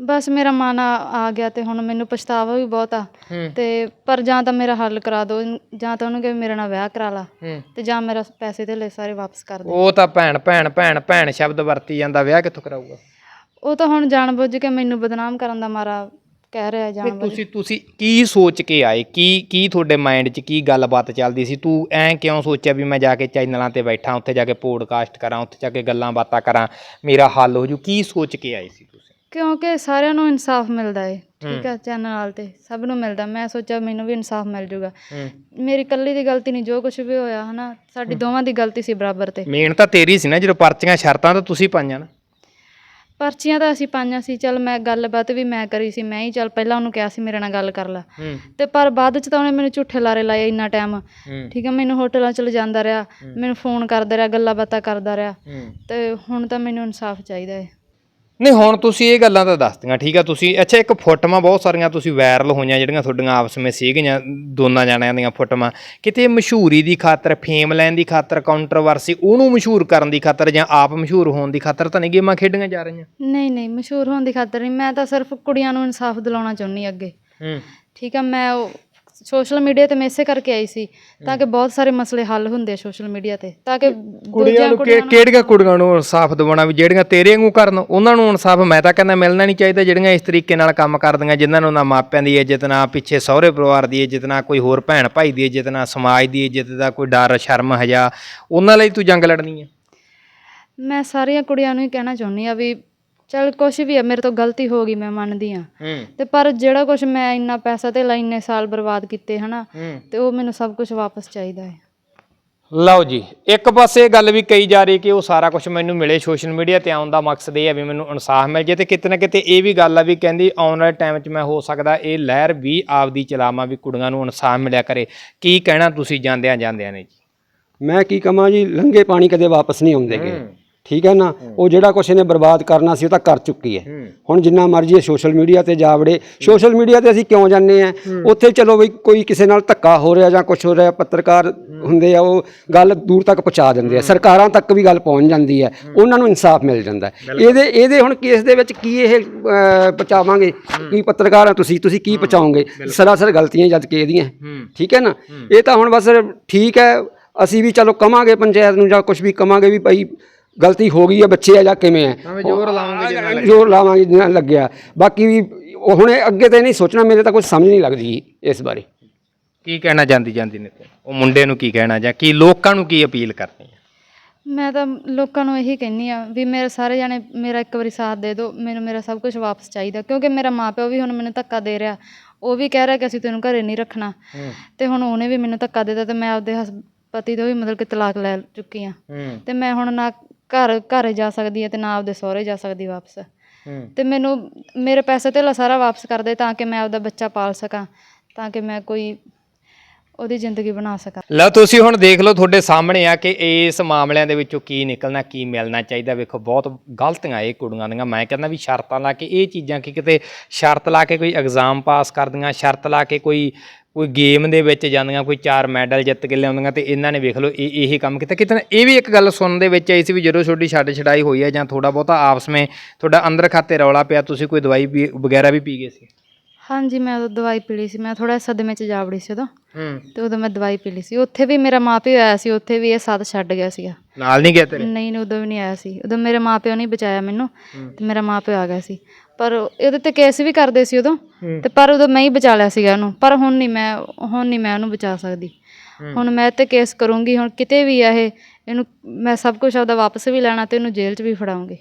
ਬਸ ਮੇਰਾ ਮਨ ਆ ਆ ਗਿਆ ਤੇ ਹੁਣ ਮੈਨੂੰ ਪਛਤਾਵਾ ਵੀ ਬਹੁਤ ਆ। ਹੂੰ। ਤੇ ਪਰ ਜਾਂ ਤਾਂ ਮੇਰਾ ਹੱਲ ਕਰਾ ਦਿਓ ਜਾਂ ਤਾਂ ਉਹਨੂੰ ਕਿ ਮੇਰੇ ਨਾਲ ਵਿਆਹ ਕਰਾ ਲਾ। ਹੂੰ। ਤੇ ਜਾਂ ਮੇਰਾ ਪੈਸੇ ਤੇ ਸਾਰੇ ਵਾਪਸ ਕਰ ਦੇ। ਉਹ ਤਾਂ ਭੈਣ ਭੈਣ ਭੈਣ ਭੈਣ ਸ਼ਬਦ ਵਰਤੀ ਜਾਂਦਾ ਵਿਆਹ ਕਿੱਥੋਂ ਕਰਾਊਗਾ? ਉਹ ਤਾਂ ਹੁਣ ਜਾਣ ਬੁੱਝ ਕੇ ਮੈਨੂੰ ਬਦਨਾਮ ਕਰਨ ਦਾ ਮਾਰਾ ਕਹਿ ਰਿਹਾ ਨਹੀਂ ਬਾਰੇ ਤੁਸੀਂ ਤੁਸੀਂ ਕੀ ਸੋਚ ਕੇ ਆਏ? ਕੀ ਕੀ ਤੁਹਾਡੇ ਮਾਈਂਡ 'ਚ ਕੀ ਗੱਲਬਾਤ ਚੱਲਦੀ ਸੀ? ਤੂੰ ਐਂ ਕਿਉਂ ਸੋਚਿਆ ਵੀ ਮੈਂ ਜਾ ਕੇ ਚੈਨਲਾਂ ਤੇ ਬੈਠਾ ਉੱਥੇ ਜਾ ਕੇ ਪੋਡਕਾਸਟ ਕਰਾਂ ਉੱਥੇ ਜਾ ਕੇ ਗੱਲਾਂ ਬਾਤਾਂ ਕਰਾਂ ਮੇਰਾ ਹੱਲ ਹੋ ਜੂ? ਕੀ ਸੋਚ ਕੇ ਆਏ ਸੀ? ਕਿਉਂਕਿ ਸਾਰਿਆਂ ਨੂੰ ਇਨਸਾਫ ਮਿਲਦਾ ਏ ਠੀਕ ਆ ਚੈਨਲ ਨਾਲ ਤੇ ਸਭ ਨੂੰ ਮਿਲਦਾ। ਮੈਂ ਸੋਚਿਆ ਮੈਨੂੰ ਵੀ ਇਨਸਾਫ ਮਿਲ ਜੂਗਾ। ਮੇਰੀ ਇਕੱਲੀ ਦੀ ਗਲਤੀ ਨਹੀਂ ਜੋ ਕੁਝ ਵੀ ਹੋਇਆ ਹਨਾ ਸਾਡੀ ਦੋਵਾਂ ਦੀ ਗਲਤੀ ਸੀ ਬਰਾਬਰ ਤੇ। ਮੇਨ ਤਾਂ ਤੇਰੀ ਸੀ ਨਾ ਜਦੋਂ ਪਰਚੀਆਂ ਸ਼ਰਤਾਂ ਤਾਂ ਤੁਸੀਂ ਪਾਈਆਂ ਨਾ। ਪਰਚੀਆਂ ਤਾਂ ਅਸੀਂ ਪਾਈਆਂ ਸੀ ਚੱਲ ਮੈਂ ਗੱਲਬਾਤ ਵੀ ਮੈਂ ਕਰੀ ਸੀ ਮੈਂ ਹੀ ਚੱਲ ਪਹਿਲਾਂ ਉਹਨੂੰ ਕਿਹਾ ਸੀ ਮੇਰੇ ਨਾਲ ਗੱਲ ਕਰ ਲੈ। ਹੂੰ। ਤੇ ਪਰ ਬਾਅਦ ਚ ਤਾਂ ਉਹਨੇ ਮੈਨੂੰ ਝੂਠੇ ਲਾਰੇ ਲਾਏ ਇੰਨਾ ਟਾਈਮ ਹੂੰ। ਠੀਕ ਆ ਮੈਨੂੰ ਹੋਟਲਾਂ ਚ ਲਿਜਾਂਦਾ ਰਿਹਾ ਮੈਨੂੰ ਫੋਨ ਕਰਦਾ ਰਿਹਾ ਗੱਲਾਂ ਬਾਤਾਂ ਕਰਦਾ ਰਿਹਾ। ਹੂੰ। ਤੇ ਹੁਣ ਤਾਂ ਮੈਨੂੰ ਇਨਸਾਫ ਚਾਹੀਦਾ ਹੈ ਨਹੀਂ ਹੁਣ ਤੁਸੀਂ ਇਹ ਗੱਲਾਂ ਤਾਂ ਦੱਸਦੀਆਂ ਠੀਕ ਆ? ਤੁਸੀਂ ਅੱਛਾ ਇੱਕ ਫੋਟੋਆਂ ਬਹੁਤ ਸਾਰੀਆਂ ਤੁਸੀਂ ਵਾਇਰਲ ਹੋਈਆਂ ਜਿਹੜੀਆਂ ਤੁਹਾਡੀਆਂ ਆਪਸ ਵਿੱਚ ਸੀਗੀਆਂ ਦੋਨਾਂ ਜਾਣਿਆਂ ਦੀਆਂ ਫੋਟੋਆਂ। ਕਿਤੇ ਮਸ਼ਹੂਰੀ ਦੀ ਖਾਤਰ ਫੇਮ ਲੈਣ ਦੀ ਖਾਤਰ ਕਾਉਂਟਰੋਵਰਸੀ ਉਹਨੂੰ ਮਸ਼ਹੂਰ ਕਰਨ ਦੀ ਖਾਤਰ ਜਾਂ ਆਪ ਮਸ਼ਹੂਰ ਹੋਣ ਦੀ ਖਾਤਰ ਤਾਂ ਨਹੀਂ ਗੇਮਾਂ ਖੇਡੀਆਂ ਜਾ ਰਹੀਆਂ? ਨਹੀਂ ਨਹੀਂ ਮਸ਼ਹੂਰ ਹੋਣ ਦੀ ਖਾਤਰ ਨਹੀਂ। ਮੈਂ ਤਾਂ ਸਿਰਫ ਕੁੜੀਆਂ ਨੂੰ ਇਨਸਾਫ ਦਿਲਾਉਣਾ ਚਾਹੁੰਦੀ ਅੱਗੇ। ਹੂੰ। ਠੀਕ ਆ ਮੈਂ ਸੋਸ਼ਲ ਮੀਡੀਆ ਤੇ ਮੈਂ ਇਸੇ ਕਰਕੇ ਆਈ ਸੀ ਤਾਂ ਕਿ ਬਹੁਤ ਸਾਰੇ ਮਸਲੇ ਹੱਲ ਹੁੰਦੇ ਆ ਸੋਸ਼ਲ ਮੀਡੀਆ ਤੇ ਤਾਂ ਕਿ ਕੁੜੀਆਂ ਨੂੰ ਕਿ- ਕਿਹੜੀਆਂ ਕੁੜੀਆਂ ਨੂੰ ਇਨਸਾਫ ਦਿਵਾਉਣਾ ਵੀ ਜਿਹੜੀਆਂ ਤੇਰੇ ਵਾਂਗੂ ਕਰਨ ਉਹਨਾਂ ਨੂੰ ਇਨਸਾਫ ਮੈਂ ਤਾਂ ਕਹਿੰਦਾ ਮਿਲਣਾ ਨਹੀਂ ਚਾਹੀਦਾ ਜਿਹੜੀਆਂ ਇਸ ਤਰੀਕੇ ਨਾਲ ਕੰਮ ਕਰਦੀਆਂ ਜਿਨ੍ਹਾਂ ਨੂੰ ਨਾ ਮਾਪਿਆਂ ਦੀ ਇੱਜ਼ਤ ਨਾ ਪਿੱਛੇ ਸਹੁਰੇ ਪਰਿਵਾਰ ਦੀ ਇੱਜ਼ਤ ਨਾ ਕੋਈ ਹੋਰ ਭੈਣ ਭਾਈ ਦੀ ਇੱਜ਼ਤ ਨਾ ਸਮਾਜ ਦੀ ਇੱਜ਼ਤ ਦਾ ਕੋਈ ਡਰ ਸ਼ਰਮ ਹਜਾ ਉਹਨਾਂ ਲਈ ਤੂੰ ਜੰਗ ਲੜਨੀ ਹੈ ਮੈਂ ਸਾਰੀਆਂ ਕੁੜੀਆਂ ਨੂੰ ਹੀ ਕਹਿਣਾ ਚਾਹੁੰਦੀ ਆ ਵੀ ਚਲ ਕੁਛ ਵੀ ਆ ਮੇਰੇ ਤੋਂ ਗਲਤੀ ਹੋ ਗਈ ਮੈਂ ਮੰਨਦੀ ਆ ਹੂੰ। ਤੇ ਪਰ ਜਿਹੜਾ ਕੁਛ ਮੈਂ ਇੰਨਾ ਪੈਸਾ ਤੇ ਇੰਨੇ ਸਾਲ ਬਰਬਾਦ ਕੀਤੇ ਹਨਾ ਹੂੰ। ਤੇ ਉਹ ਮੈਨੂੰ ਸਭ ਕੁਝ ਵਾਪਸ ਚਾਹੀਦਾ ਹੈ। ਲਓ ਜੀ ਇੱਕ ਪਾਸੇ ਇਹ ਗੱਲ ਵੀ ਕਹੀ ਜਾ ਰਹੀ ਕਿ ਉਹ ਸਾਰਾ ਕੁਝ ਮੈਨੂੰ ਮਿਲੇ ਸੋਸ਼ਲ ਮੀਡੀਆ ਤੇ ਆਉਣ ਦਾ ਮਕਸਦ ਇਹ ਹੈ ਵੀ ਮੈਨੂੰ ਇਨਸਾਫ ਮਿਲ ਜੇ ਤੇ ਕਿਤੇ ਨਾ ਕਿਤੇ ਇਹ ਵੀ ਗੱਲ ਆ ਵੀ ਕਹਿੰਦੀ ਆਉਣ ਵਾਲੇ ਟਾਈਮ 'ਚ ਮੈਂ ਹੋ ਸਕਦਾ ਇਹ ਲਹਿਰ ਵੀ ਆਪਦੀ ਚਲਾਵਾਂ ਵੀ ਕੁੜੀਆਂ ਨੂੰ ਇਨਸਾਫ ਮਿਲਿਆ ਕਰੇ। ਕੀ ਕਹਿਣਾ ਤੁਸੀਂ ਜਾਂਦਿਆਂ ਜਾਂਦਿਆਂ ਨੇ ਜੀ? ਮੈਂ ਕੀ ਕਹਾਂ ਜੀ ਲੰਗੇ ਪਾਣੀ ਕਦੇ ਵਾਪਸ ਨਹੀਂ ਆਉਂਦੇਗੇ ਠੀਕ ਹੈ ਨਾ? ਉਹ ਜਿਹੜਾ ਕੁਛ ਇਹਨੇ ਬਰਬਾਦ ਕਰਨਾ ਸੀ ਉਹ ਤਾਂ ਕਰ ਚੁੱਕੀ ਹੈ। ਹੁਣ ਜਿੰਨਾ ਮਰਜ਼ੀ ਇਹ ਸੋਸ਼ਲ ਮੀਡੀਆ ਤੇ ਜਾ ਵੜੇ। ਸੋਸ਼ਲ ਮੀਡੀਆ ਤੇ ਅਸੀਂ ਕਿਉਂ ਜਾਂਦੇ ਆ ਉੱਥੇ ਚਲੋ ਵੀ ਕੋਈ ਕਿਸੇ ਨਾਲ ਧੱਕਾ ਹੋ ਰਿਹਾ ਜਾਂ ਕੁਝ ਹੋ ਰਿਹਾ ਪੱਤਰਕਾਰ ਹੁੰਦੇ ਆ ਉਹ ਗੱਲ ਦੂਰ ਤੱਕ ਪਹੁੰਚਾ ਦਿੰਦੇ ਆ। ਸਰਕਾਰਾਂ ਤੱਕ ਵੀ ਗੱਲ ਪਹੁੰਚ ਜਾਂਦੀ ਹੈ। ਉਹਨਾਂ ਨੂੰ ਇਨਸਾਫ ਮਿਲ ਜਾਂਦਾ ਹੈ। ਇਹਦੇ ਇਹਦੇ ਹੁਣ ਕੇਸ ਦੇ ਵਿੱਚ ਕੀ ਇਹ ਅਹ, ਪਹੁੰਚਾਵਾਂਗੇ? ਕੀ ਪੱਤਰਕਾਰ ਆ ਤੁਸੀਂ? ਤੁਸੀਂ ਕੀ ਪਹੁੰਚਾਓਗੇ? ਸਰਾਸਰ ਗਲਤੀਆਂ ਜਦ ਕੇ ਇਹਦੀਆਂ। ਠੀਕ ਹੈ ਨਾ? ਇਹ ਤਾਂ ਹੁਣ ਬਸ ਠੀਕ ਹੈ। ਅਸੀਂ ਵੀ ਚਲੋ ਕਵਾਂਗੇ ਪੰਚਾਇਤ ਨੂੰ ਜਾਂ ਕੁਝ ਵੀ ਕਵਾਂਗੇ ਵੀ ਭਾਈ ਗਲਤੀ ਹੋ ਗਈ ਹੈ ਬੱਚੇ ਆ ਜਾਂ ਕਿਵੇਂ ਹੈ? ਭਾਵੇਂ ਜ਼ੋਰ ਲਾਵਾਂਗੇ ਜ਼ੋਰ ਲਾਵਾਂਗੇ ਜਿੰਨਾ ਲੱਗਿਆ। ਬਾਕੀ ਵੀ ਉਹ ਹੁਣ ਇਹ ਅੱਗੇ ਤੇ ਨਹੀਂ ਸੋਚਣਾ ਮੇਰੇ ਤਾਂ ਕੁਝ ਸਮਝ ਨਹੀਂ ਲੱਗਦੀ ਇਸ ਬਾਰੇ। ਕੀ ਕਹਿਣਾ ਜਾਂਦੀ ਜਾਂਦੀ ਨੇ ਤੂੰ? ਉਹ ਮੁੰਡੇ ਨੂੰ ਕੀ ਕਹਿਣਾ ਜਾਂ ਕੀ ਲੋਕਾਂ ਨੂੰ ਕੀ ਅਪੀਲ ਕਰਨੀ ਹੈ? ਮੈਂ ਤਾਂ ਲੋਕਾਂ ਨੂੰ ਇਹੀ ਕਹਿੰਨੀ ਆ ਵੀ ਮੇਰੇ ਸਾਰੇ ਜਾਣੇ ਮੇਰਾ ਇੱਕ ਵਾਰੀ ਸਾਥ ਦੇ ਦਿਓ ਮੈਨੂੰ ਮੇਰਾ ਸਭ ਕੁਝ ਵਾਪਸ ਚਾਹੀਦਾ। ਕਿਉਂਕਿ ਮੇਰਾ ਮਾਪਿਓ ਵੀ ਹੁਣ ਮੈਨੂੰ ਧੱਕਾ ਦੇ ਰਿਹਾ। ਉਹ ਵੀ ਕਹਿ ਰਿਹਾ ਕਿ ਅਸੀਂ ਤੈਨੂੰ ਘਰੇ ਨਹੀਂ ਰੱਖਣਾ। ਤੇ ਹੁਣ ਉਹਨੇ ਵੀ ਮੈਨੂੰ ਧੱਕਾ ਦੇ ਦਿੱਤਾ ਤੇ ਮੈਂ ਆਪਦੇ ਹਸ- ਪਤੀ ਤੋਂ ਵੀ ਮਤਲਬ ਕਿ ਤਲਾਕ ਲੈ ਚੁੱਕੀ ਆ ਹੂੰ। ਤੇ ਮੈਂ ਹੁਣ ਨਾ ਘਰ ਘਰ ਜਾ ਸਕਦੀ ਆ ਤੇ ਨਾ ਆਪਦੇ ਸਹੁਰੇ ਜਾ ਸਕਦੀ ਵਾਪਸ। ਹੂੰ। ਤੇ ਮੈਨੂੰ ਮੇਰੇ ਪੈਸੇ ਧੇਲਾ ਸਾਰਾ ਵਾਪਸ ਕਰ ਦੇ ਤਾਂ ਕਿ ਮੈਂ ਆਪਦਾ ਬੱਚਾ ਪਾਲ ਸਕਾਂ ਤਾਂ ਕਿ ਮੈਂ ਕੋਈ ਉਹਦੀ ਜ਼ਿੰਦਗੀ ਬਣਾ ਸਕਾਂ। ਲਓ ਤੁਸੀਂ ਹੁਣ ਦੇਖ ਲਓ ਤੁਹਾਡੇ ਸਾਹਮਣੇ ਆ ਕਿ ਇਸ ਮਾਮਲਿਆਂ ਦੇ ਵਿੱਚੋਂ ਕੀ ਨਿਕਲਣਾ ਕੀ ਮਿਲਣਾ ਚਾਹੀਦਾ। ਵੇਖੋ ਬਹੁਤ ਗਲਤੀਆਂ ਇਹ ਕੁੜੀਆਂ ਦੀਆਂ। ਮੈਂ ਕਹਿੰਦਾ ਵੀ ਸ਼ਰਤਾਂ ਲਾ ਕੇ ਇਹ ਚੀਜ਼ਾਂ ਕਿ ਕਿਤੇ ਸ਼ਰਤ ਲਾ ਕੇ ਕੋਈ ਐਗਜ਼ਾਮ ਪਾਸ ਕਰਦੀਆਂ ਸ਼ਰਤ ਲਾ ਕੇ ਕੋਈ ਕੋਈ ਗੇਮ ਦੇ ਵਿੱਚ ਜਾਂਦੀਆਂ ਕੋਈ ਚਾਰ ਮੈਡਲ ਜਿੱਤ ਕੇ ਲਿਆਉਂਦੀਆਂ ਤੇ ਇਹਨਾਂ ਨੇ ਵੇਖ ਲਓ ਇਹ ਇਹ ਕੰਮ ਕੀਤਾ। ਕਿਤੇ ਇਹ ਵੀ ਇੱਕ ਗੱਲ ਸੁਣਨ ਦੇ ਵਿੱਚ ਆਈ ਸੀ ਵੀ ਜਦੋਂ ਛੋਟੀ ਛੱਡ ਛਡਾਈ ਹੋਈ ਹੈ ਜਾਂ ਥੋੜਾ ਬਹੁਤਾ ਆਪਸ ਵਿੱਚ ਤੁਹਾਡਾ ਅੰਦਰ ਖਾਤੇ ਰੌਲਾ ਪਿਆ ਤੁਸੀਂ ਕੋਈ ਦਵਾਈ ਪੀ- ਵਗੈਰਾ ਵੀ ਪੀ ਗਏ ਸੀ? ਹਾਂਜੀ ਮੈਂ ਉਦੋਂ ਦਵਾਈ ਪੀ ਲਈ ਸੀ। ਮੈਂ ਥੋੜਾ ਸਦਮੇ 'ਚ ਜਾ ਵੜੀ ਸੀ ਉਦੋਂ। ਹੂੰ। ਤੇ ਉਦੋਂ ਮੈਂ ਦਵਾਈ ਪੀ ਲਈ ਸੀ। ਉੱਥੇ ਵੀ ਮੇਰਾ ਮਾਪਿਓ ਆਇਆ ਸੀ ਉੱਥੇ ਵੀ ਇਹ ਸਾਥ ਛੱਡ ਗਿਆ ਸੀਗਾ। ਨਾਲ ਨਹੀਂ ਗਿਆ ਤੇਰੇ? ਨਹੀਂ ਨਹੀਂ ਉਦੋਂ ਵੀ ਨਹੀਂ ਆਇਆ ਸੀ। ਉਦੋਂ ਮੇਰੇ ਮਾਪਿਓ ਨੇ ਬਚਾਇਆ ਮੈਨੂੰ। ਤੇ ਮੇਰਾ ਮਾਪਿਓ ਆ ਗਿਆ ਸੀ। ਪਰ ਇਹਦੇ ਤੇ ਕੇਸ ਵੀ ਕਰਦੇ ਸੀ ਉਦੋਂ। ਤੇ ਪਰ ਉਦੋਂ ਮੈਂ ਹੀ ਬਚਾ ਲਿਆ ਸੀਗਾ ਉਹਨੂੰ। ਪਰ ਹੁਣ ਨਹੀਂ ਮੈਂ ਹੁਣ ਨਹੀਂ ਮੈਂ ਉਹਨੂੰ ਬਚਾ ਸਕਦੀ। ਹੁਣ ਮੈਂ ਤੇ ਕੇਸ ਕਰੂੰਗੀ ਹੁਣ ਕਿਤੇ ਵੀ ਆ ਇਹ ਇਹਨੂੰ ਮੈਂ ਸਭ ਕੁਝ ਆਪਦਾ ਵਾਪਸ ਵੀ ਲੈਣਾ ਤੇ ਇਹਨੂੰ ਜੇਲ੍ਹ 'ਚ ਵੀ ਫੜਾਉਂਗੀ।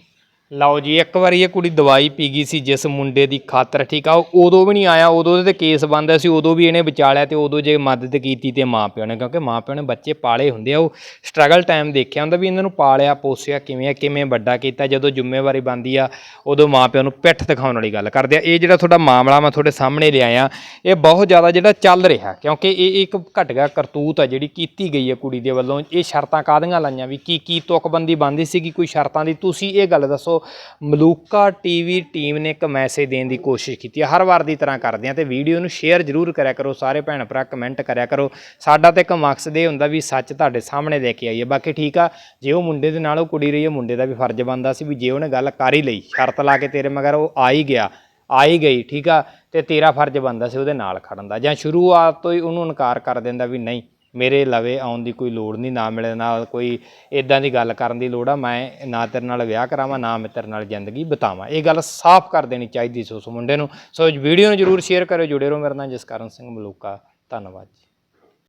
ਲਓ ਜੀ, ਇੱਕ ਵਾਰੀ ਇਹ ਕੁੜੀ ਦਵਾਈ ਪੀ ਗਈ ਸੀ ਜਿਸ ਮੁੰਡੇ ਦੀ ਖਾਤਰ, ਠੀਕ ਆ? ਉਹ ਉਦੋਂ ਵੀ ਨਹੀਂ ਆਇਆ, ਉਦੋਂ ਉਹਦੇ ਤੇ ਕੇਸ ਬੰਦਾ ਸੀ, ਉਦੋਂ ਵੀ ਇਹਨੇ ਵਿਚਾਲਿਆ ਤੇ ਉਦੋਂ ਜੇ ਮਦਦ ਕੀਤੀ ਤੇ ਪਿਓ ਨੇ, ਕਿਉਂਕਿ ਮਾਂ ਪਿਓ ਨੇ ਬੱਚੇ ਪਾਲੇ ਹੁੰਦੇ ਆ, ਉਹ ਸਟਰਗਲ ਟਾਈਮ ਦੇਖਿਆ ਹੁੰਦਾ ਵੀ ਇਹਨਾਂ ਨੂੰ ਪਾਲਿਆ, ਪੋਸਿਆ ਕਿਵੇਂ ਆ, ਕਿਵੇਂ ਵੱਡਾ ਕੀਤਾ, ਜਦੋਂ ਜ਼ਿੰਮੇਵਾਰੀ ਬਣਦੀ ਆ, ਉਦੋਂ ਮਾਂ ਪਿਓ ਨੂੰ ਪਿੱਠ ਦਿਖਾਉਣ ਵਾਲੀ ਗੱਲ ਕਰਦੇ ਆ। ਇਹ ਜਿਹੜਾ ਤੁਹਾਡਾ ਮਾਮਲਾ ਮੈਂ ਤੁਹਾਡੇ ਸਾਹਮਣੇ ਲਿਆਇਆ, ਇਹ ਬਹੁਤ ਜ਼ਿਆਦਾ ਜਿਹੜਾ ਚੱਲ ਰਿਹਾ, ਕਿਉਂਕਿ ਇਹ ਇੱਕ ਘਟਗਾ ਕਰਤੂਤ ਆ ਜਿਹੜੀ ਕੀਤੀ ਗਈ ਹੈ ਕੁੜੀ ਦੇ ਵੱਲੋਂ। ਇਹ ਸ਼ਰਤਾਂ ਕਾਹਦੀਆਂ ਲਾਈਆਂ? ਵੀ ਕੀ ਕੀ ਤੁਕਬੰਦੀ ਬੰਦੀ ਸੀਗੀ ਕੋਈ ਸ਼ਰਤਾਂ ਦੀ? ਤੁਸੀਂ ਇਹ ਗੱਲ ਦੱਸੋ ਮਲੂਕਾ ਟੀਵੀ ਟੀਮ ਨੇ ਇੱਕ ਮੈਸੇਜ ਦੇਣ ਦੀ ਕੋਸ਼ਿਸ਼ ਕੀਤੀ ਹੈ ਹਰ ਵਾਰ ਦੀ ਤਰ੍ਹਾਂ ਕਰਦੇ ਆ ਤੇ ਵੀਡੀਓ ਨੂੰ ਸ਼ੇਅਰ ਜ਼ਰੂਰ ਕਰਿਆ ਕਰੋ, ਸਾਰੇ ਭੈਣ ਭਰਾ ਕਮੈਂਟ ਕਰਿਆ ਕਰੋ। ਸਾਡਾ ਤਾਂ ਇੱਕ ਮਕਸਦ ਇਹ ਹੁੰਦਾ ਵੀ ਸੱਚ ਤੁਹਾਡੇ ਸਾਹਮਣੇ ਲੈ ਕੇ ਆਈਏ। ਬਾਕੀ ਠੀਕ ਆ, ਜੇ ਉਹ ਮੁੰਡੇ ਦੇ ਨਾਲ ਉਹ ਕੁੜੀ ਰਹੀ ਹੈ ਮੁੰਡੇ ਦਾ ਵੀ ਫਰਜ਼ ਬਣਦਾ ਸੀ ਵੀ ਜੇ ਉਹਨੇ ਗੱਲ ਕਰ ਹੀ ਲਈ, ਸ਼ਰਤ ਲਾ ਕੇ ਤੇਰੇ ਮਗਰ ਉਹ ਆ ਹੀ ਗਿਆ, ਆ ਹੀ ਗਈ, ਠੀਕ ਆ, ਤੇ ਤੇਰਾ ਫਰਜ਼ ਬਣਦਾ ਸੀ ਉਹਦੇ ਨਾਲ ਖੜਨ ਦਾ। ਜਾਂ ਸ਼ੁਰੂਆਤ ਤੋਂ ਹੀ ਉਹਨੂੰ ਇਨਕਾਰ ਕਰ ਦਿੰਦਾ ਵੀ ਨਹੀਂ ਮੇਰੇ ਲਵੇ ਆਉਣ ਦੀ ਕੋਈ ਲੋੜ ਨਹੀਂ, ਨਾ ਮੇਰੇ ਨਾਲ ਕੋਈ ਇਦਾਂ ਦੀ ਗੱਲ ਕਰਨ ਦੀ ਲੋੜ ਆ, ਮੈਂ ਨਾ ਤੇਰੇ ਨਾਲ ਵਿਆਹ ਕਰਾਵਾਂ, ਨਾ ਮੈਂ ਤੇਰੇ ਨਾਲ ਜ਼ਿੰਦਗੀ ਬਿਤਾਵਾਂ। ਇਹ ਗੱਲ ਸਾਫ਼ ਕਰ ਦੇਣੀ ਚਾਹੀਦੀ ਸੀ ਉਸ ਮੁੰਡੇ ਨੂੰ। ਸੋ ਵੀਡੀਓ ਨੂੰ ਜਰੂਰ ਸ਼ੇਅਰ ਕਰਿਓ, ਜੁੜੇ ਰਹੋ ਮੇਰੇ ਨਾਲ, ਜਸਕਰਨ ਸਿੰਘ ਮਲੂਕਾ। ਧੰਨਵਾਦ ਜੀ।